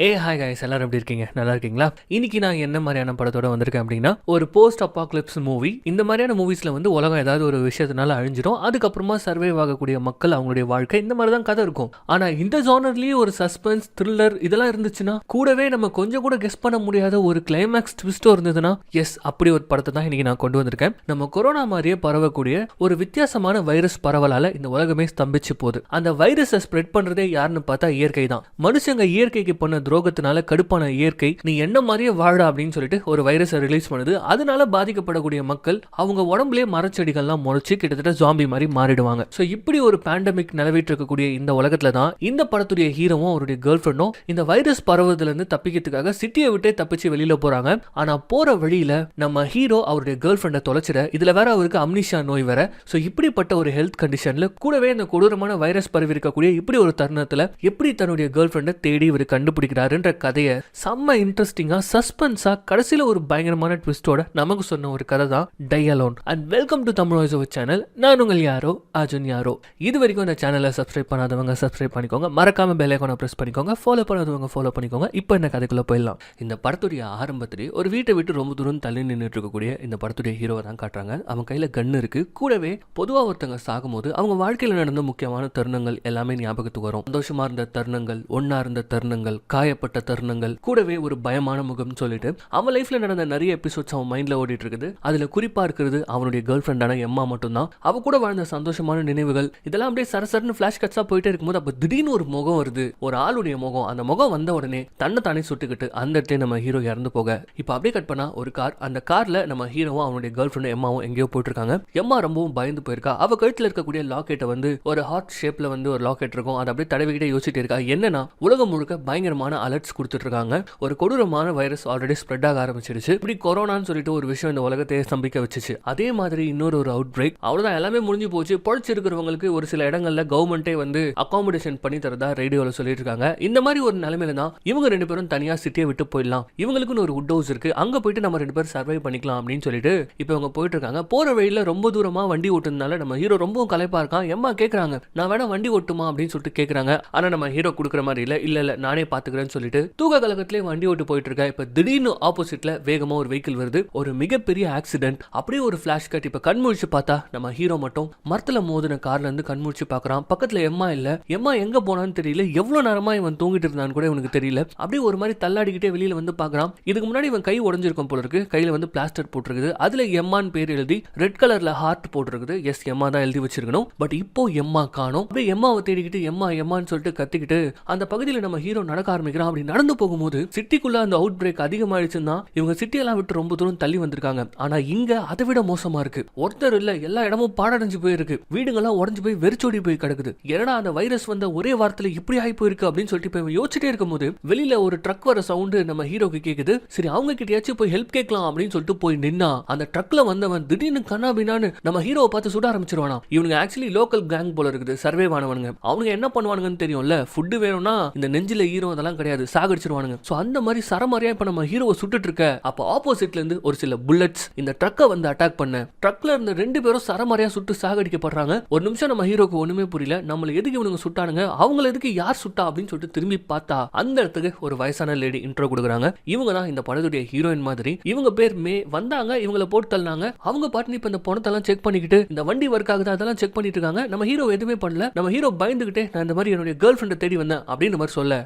ஏ hi guys எல்லாரும் எப்படி இருக்கீங்க? நல்லா இருக்கீங்களா? இன்னைக்கு நான் என்ன மாதிரியான படத்தோட வந்திருக்கேன் அப்படின்னா ஒரு போஸ்ட் அப்பாக்லிப்ஸ் மூவி இந்த மாதிரியான மூவிஸில் வந்து உலகம் ஏதாவது ஒரு விஷயத்தினால அழிஞ்சிடும் அதுக்கப்புறமா சர்வைவ் ஆகக்கூடிய மக்கள் அவங்களுடைய வாழ்க்கை இந்த மாதிரி தான் கதை இருக்கும். ஆனால் இந்த ஜானர்லயே ஒரு சஸ்பென்ஸ் த்ரில்லர் இதெல்லாம் இருந்துச்சுன்னா கூடவே நம்ம கொஞ்சம் கூட கெஸ் பண்ண முடியாத ஒரு கிளைமேக்ஸ் ட்விஸ்ட்டும் இருந்ததுன்னா எஸ் அப்படி ஒரு படத்தை தான் இன்னைக்கு நான் கொண்டு வந்திருக்கேன். நம்ம கொரோனா மாதிரியே பரவக்கூடிய ஒரு வித்தியாசமான வைரஸ் பரவலால் இந்த உலகமே ஸ்தம்பிச்சு போகுது. அந்த வைரஸை ஸ்ப்ரெட் பண்ணுறதே யாருன்னு பார்த்தா இயற்கை தான். மனுஷங்க இயற்கைக்கு பண்ண துரோகத்தினால கடுப்பான இயற்கை நீ என்ன மாதிரியே வாழ அப்படின்னு சொல்லிட்டு ஒரு வைரஸை ரிலீஸ் பண்ணுது. அதனால பாதிக்கப்படக்கூடிய மக்கள் அவங்க உடம்புலயே மரச்செடிகள்லாம் முளைச்சு கிட்டத்தட்ட ஜாம்பி மாதிரி மாறிடுவாங்க. ஸோ இப்படி ஒரு பேண்டமிக் நிலவிட்டு இருக்கக்கூடிய இந்த உலகத்துல தான் இந்த படத்துடைய ஹீரோவும் அவருடைய கேர்ள் ஃப்ரெண்டும் இந்த வைரஸ் பரவுறதுல இருந்து தப்பிக்கிறதுக்காக சிட்டியை விட்டே தப்பிச்சு வெளியில போறாங்க. ஆனா போற வழியில நம்ம ஹீரோ அவருடைய கேர்ள் ஃப்ரெண்டை தொலைச்சிட இதுல வேற அவருக்கு அம்னிஷா நோய் வேற. ஸோ இப்படிப்பட்ட ஒரு ஹெல்த் கண்டிஷன்ல கூடவே இந்த கொடூரமான வைரஸ் பரவி இருக்கக்கூடிய இப்படி ஒரு தருணத்துல எப்படி தன்னுடைய கேர்ள் ஃப்ரெண்டை தேடி இவர் கண்டுபிடிக்கிறாருன்ற கதையை செம்ம இன்ட்ரெஸ்டிங்காக சஸ்பென்ஸாக கடைசியில் ஒரு பயங்கரமான ட்விஸ்டோட நமக்கு சொன்ன ஒரு கதை தான் டயலோன் and welcome to Tamil voice channel நான் உங்கள் யாரோ? அர்ஜுன் யாரோ? இது வரைக்கும் இந்த சேனலை சப்ஸ்கிரைப் பண்ணாதவங்க சப்ஸ்கிரைப் பண்ணிக்கோங்க. மறக்காம பெல்லைக்கான ப்ரெஸ் பிரஸ் பண்ணிக்கோங்க. ஃபாலோ பண்ணாதவங்க ஃபாலோ பண்ணிக்கோங்க. இப்போ இந்த கதைக்குள்ளே போயிடலாம். இந்த படத்துடைய ஆரம்பத்திலே ஒரு வீட்டை விட்டு ரொம்ப தூரம் தள்ளி நின்றுட்டு இருக்கக்கூடிய இந்த படத்துடைய ஹீரோவை தான் காட்டுறாங்க. அவன் கையில் கன் இருக்கு. கூடவே பொதுவாக ஒருத்தங்க சாகும்போது அவங்க வாழ்க்கையில் நடந்த முக்கியமான தருணங்கள் எல்லாமே ஞாபகத்துக்கு வரும். சந்தோஷமாக இருந்த தருணங்கள் ஒன்னா இருந்த தருணங்கள் காயப்பட்ட தருணங்கள் கூடவே ஒரு பயமான முகம் சொல்லிட்டு அவன் லைஃப்ல நடந்த நிறைய எபிசோட்ஸ் அவன் மைண்ட்ல ஓடிட்டு இருக்குது அதுல குறிப்பா இருக்கிறது அவனுடைய கேர்ள் ஃப்ரெண்டான எம்மா மட்டும்தான். அவ கூட வாழ்ந்த சந்தோஷமான நினைவுகள் இதெல்லாம் அப்படியே சரசரன்னு ஃபிளாஷ் கட்ஸா போயிட்டே இருக்கும்போது அப்ப திடீர்னு ஒரு முகம் வருது. ஒரு ஆளுடைய முகம் அந்த முகம் வந்த உடனே தன்னை தானே சுட்டுக்கிட்டு அந்த இடத்துல நம்ம ஹீரோ இறந்து போக. இப்ப அப்படியே கட் பண்ணா ஒரு கார் அந்த கார்ல நம்ம ஹீரோவும் அவனுடைய கேர்ள் ஃப்ரெண்டும் எம்மாவும் எங்கேயோ போயிட்டு இருக்காங்க எம்மா ரொம்பவும் பயந்து போயிருக்கா. அவ கழுத்துல இருக்கக்கூடிய லாக்கெட்டை வந்து ஒரு ஹார்ட் ஷேப்ல வந்து ஒரு லாக்கெட் இருக்கும். அதை அப்படியே தடவிக்கிட்டே யோசிச்சுட்டு இருக்கா. என்னன்னா உலகம் முழுக்க பயங்கரமான அலர்ட்ஸ் கொடுத்துட்ருக்காங்க. ஒரு கொடூரமான வைரஸ் ஆல்ரெடி ஸ்ப்ரெட் ஆக ஆரம்பிச்சிருச்சு. இப்படி கொரோனான்னு சொல்லிட்டு ஒரு விஷயம் இந்த உலகத்தை ஸ்தம்பிக்க வச்சுச்சு. அதே மாதிரி இன்னொரு ஒரு அவுட் பிரேக் அவ்வளோதான் எல்லாமே முடிஞ்சு போச்சு. பொழைச்சிருக்கிறவங்களுக்கு ஒரு சில இடங்களில் கவர்மெண்ட்டே வந்து அகாமடேஷன் பண்ணி தரதா ரேடியோவில் சொல்லிட்டு இருக்காங்க இந்த மாதிரி ஒரு நிலைமையில தான் இவங்க ரெண்டு பேரும் தனியா சிட்டியை விட்டு போயிடலாம். இவங்களுக்குன்னு ஒரு உட் ஹவுஸ் இருக்கு. அங்க போயிட்டு நம்ம ரெண்டு பேரும் சர்வை பண்ணிக்கலாம் அப்படின்னு சொல்லிட்டு இப்போ இவங்க போயிட்டு இருக்காங்க போற வழியில ரொம்ப தூரமா வண்டி ஓட்டுறதுனால நம்ம ஹீரோ ரொம்பவும் கலைப்பா இருக்கான் எம்மா கேட்குறாங்க நான் வேணா வண்டி ஓட்டுமா அப்படின்னு சொல்லிட்டு கேட்குறாங்க ஆனால் நம்ம ஹீரோ கொடுக்குற மாதிரி இல்ல. இல்ல இல்லை நானே போறேன்னு சொல்லிட்டு தூக்க கலகத்திலே வண்டி ஓட்டு போயிட்டு இருக்கா இப்ப திடீர்னு ஆப்போசிட்ல வேகமா ஒரு வெஹிக்கிள் வருது. ஒரு மிகப்பெரிய ஆக்சிடென்ட் அப்படியே ஒரு பிளாஷ் கட் இப்ப கண் முழிச்சு பார்த்தா நம்ம ஹீரோ மட்டும் மரத்துல மோதின கார்ல இருந்து கண் முழிச்சு பாக்குறான் பக்கத்துல எம்மா இல்ல. எம்மா எங்க போனான்னு தெரியல. எவ்வளவு நேரமா இவன் தூங்கிட்டு இருந்தான்னு கூட இவனுக்கு தெரியல. அப்படியே ஒரு மாதிரி தள்ளாடிக்கிட்டே வெளியில வந்து பாக்குறான் இதுக்கு முன்னாடி இவன் கை உடஞ்சிருக்கும் போல இருக்கு. கையில வந்து பிளாஸ்டர் போட்டிருக்குது. அதுல எம்மான்னு பேர் எழுதி ரெட் கலர்ல ஹார்ட் போட்டிருக்குது. எஸ் எம்மா தான் எழுதி வச்சிருக்கணும். பட் இப்போ எம்மா காணும். அப்படியே எம்மாவை தேடிக்கிட்டு எம்மா எம்மான்னு சொல்லிட்டு கத்திக்கிட்டு அந்த பகுதியில் நம்ம ஹீரோ நடக்க ஆரம்பிக்கிறான் அப்படி நடந்து போகும்போது சிட்டிக்குள்ள அந்த அவுட் பிரேக் அதிகமாயிடுச்சுன்னா இவங்க சிட்டியெல்லாம் விட்டு ரொம்ப தூரம் தள்ளி வந்திருக்காங்க. ஆனா இங்க அதை விட மோசமா இருக்கு. ஒருத்தர் இல்ல எல்லா இடமும் பாடடைஞ்சு போயிருக்கு. வீடுங்கெல்லாம் உடஞ்சு போய் வெறிச்சோடி போய் கிடக்குது. ஏன்னா அந்த வைரஸ் வந்த ஒரே வாரத்துல இப்படி ஆகி போயிருக்கு அப்படின்னு சொல்லிட்டு போய் யோசிச்சுட்டே இருக்கும்போது வெளியில ஒரு ட்ரக் வர சவுண்டு நம்ம ஹீரோக்கு கேக்குது. சரி அவங்க கிட்டயாச்சும் போய் ஹெல்ப் கேட்கலாம் அப்படின்னு சொல்லிட்டு போய் நின்னா அந்த ட்ரக்ல வந்தவன் திடீர்னு கண்ணாபின்னான்னு நம்ம ஹீரோவை பார்த்து சுட ஆரம்பிச்சிருவானா? இவனுக்கு ஆக்சுவலி லோக்கல் கேங் போல இருக்குது. சர்வே ஆனவனுங்க அவனுங்க என்ன பண்ணுவானுங்கன்னு தெரியும்ல? ஃபுட்டு வேணும்னா இந்த நெஞ்சில ஈரம் அதெல்லாம் கிடையாது சாகடிச்சிருவானுங்க. ஸோ அந்த மாதிரி சரமாரியா இப்போ நம்ம ஹீரோவை சுட்டுட்டு இருக்க அப்போ ஆப்போசிட்ல இருந்து ஒரு சில புல்லட்ஸ் இந்த ட்ரக்கை வந்து அட்டாக் பண்ண. ட்ரக்ல இருந்த ரெண்டு பேரும் சரமாரியா சுட்டு சாகடிக்கப்படுறாங்க. ஒரு நிமிஷம் நம்ம ஹீரோக்கு ஒண்ணுமே புரியல. நம்மள எதுக்கு இவனுங்க சுட்டானுங்க? அவங்கள எதுக்கு யார் சுட்டா அப்படின்னு சொல்லிட்டு திரும்பி பார்த்தா அந்த இடத்துக்கு ஒரு வயசான லேடி இன்ட்ரோ கொடுக்குறாங்க. இவங்க தான் இந்த படத்துடைய ஹீரோயின் மாதிரி. இவங்க பேர் மே வந்தாங்க இவங்கள போட்டு தள்ளினாங்க. அவங்க பாட்டு இப்ப இந்த பணத்தெல்லாம் செக் பண்ணிக்கிட்டு இந்த வண்டி ஒர்க் ஆகுது அதெல்லாம் செக் பண்ணிட்டு இருக்காங்க. நம்ம ஹீரோ எதுவுமே பண்ணல. நம்ம ஹீரோ பயந்துகிட்டே நான் இந்த மாதிரி என்னுடைய கேர்ள் ஃபிரெண்டை தேடி வந்தேன் அப்படின்னு மாதிரி சொல்ல.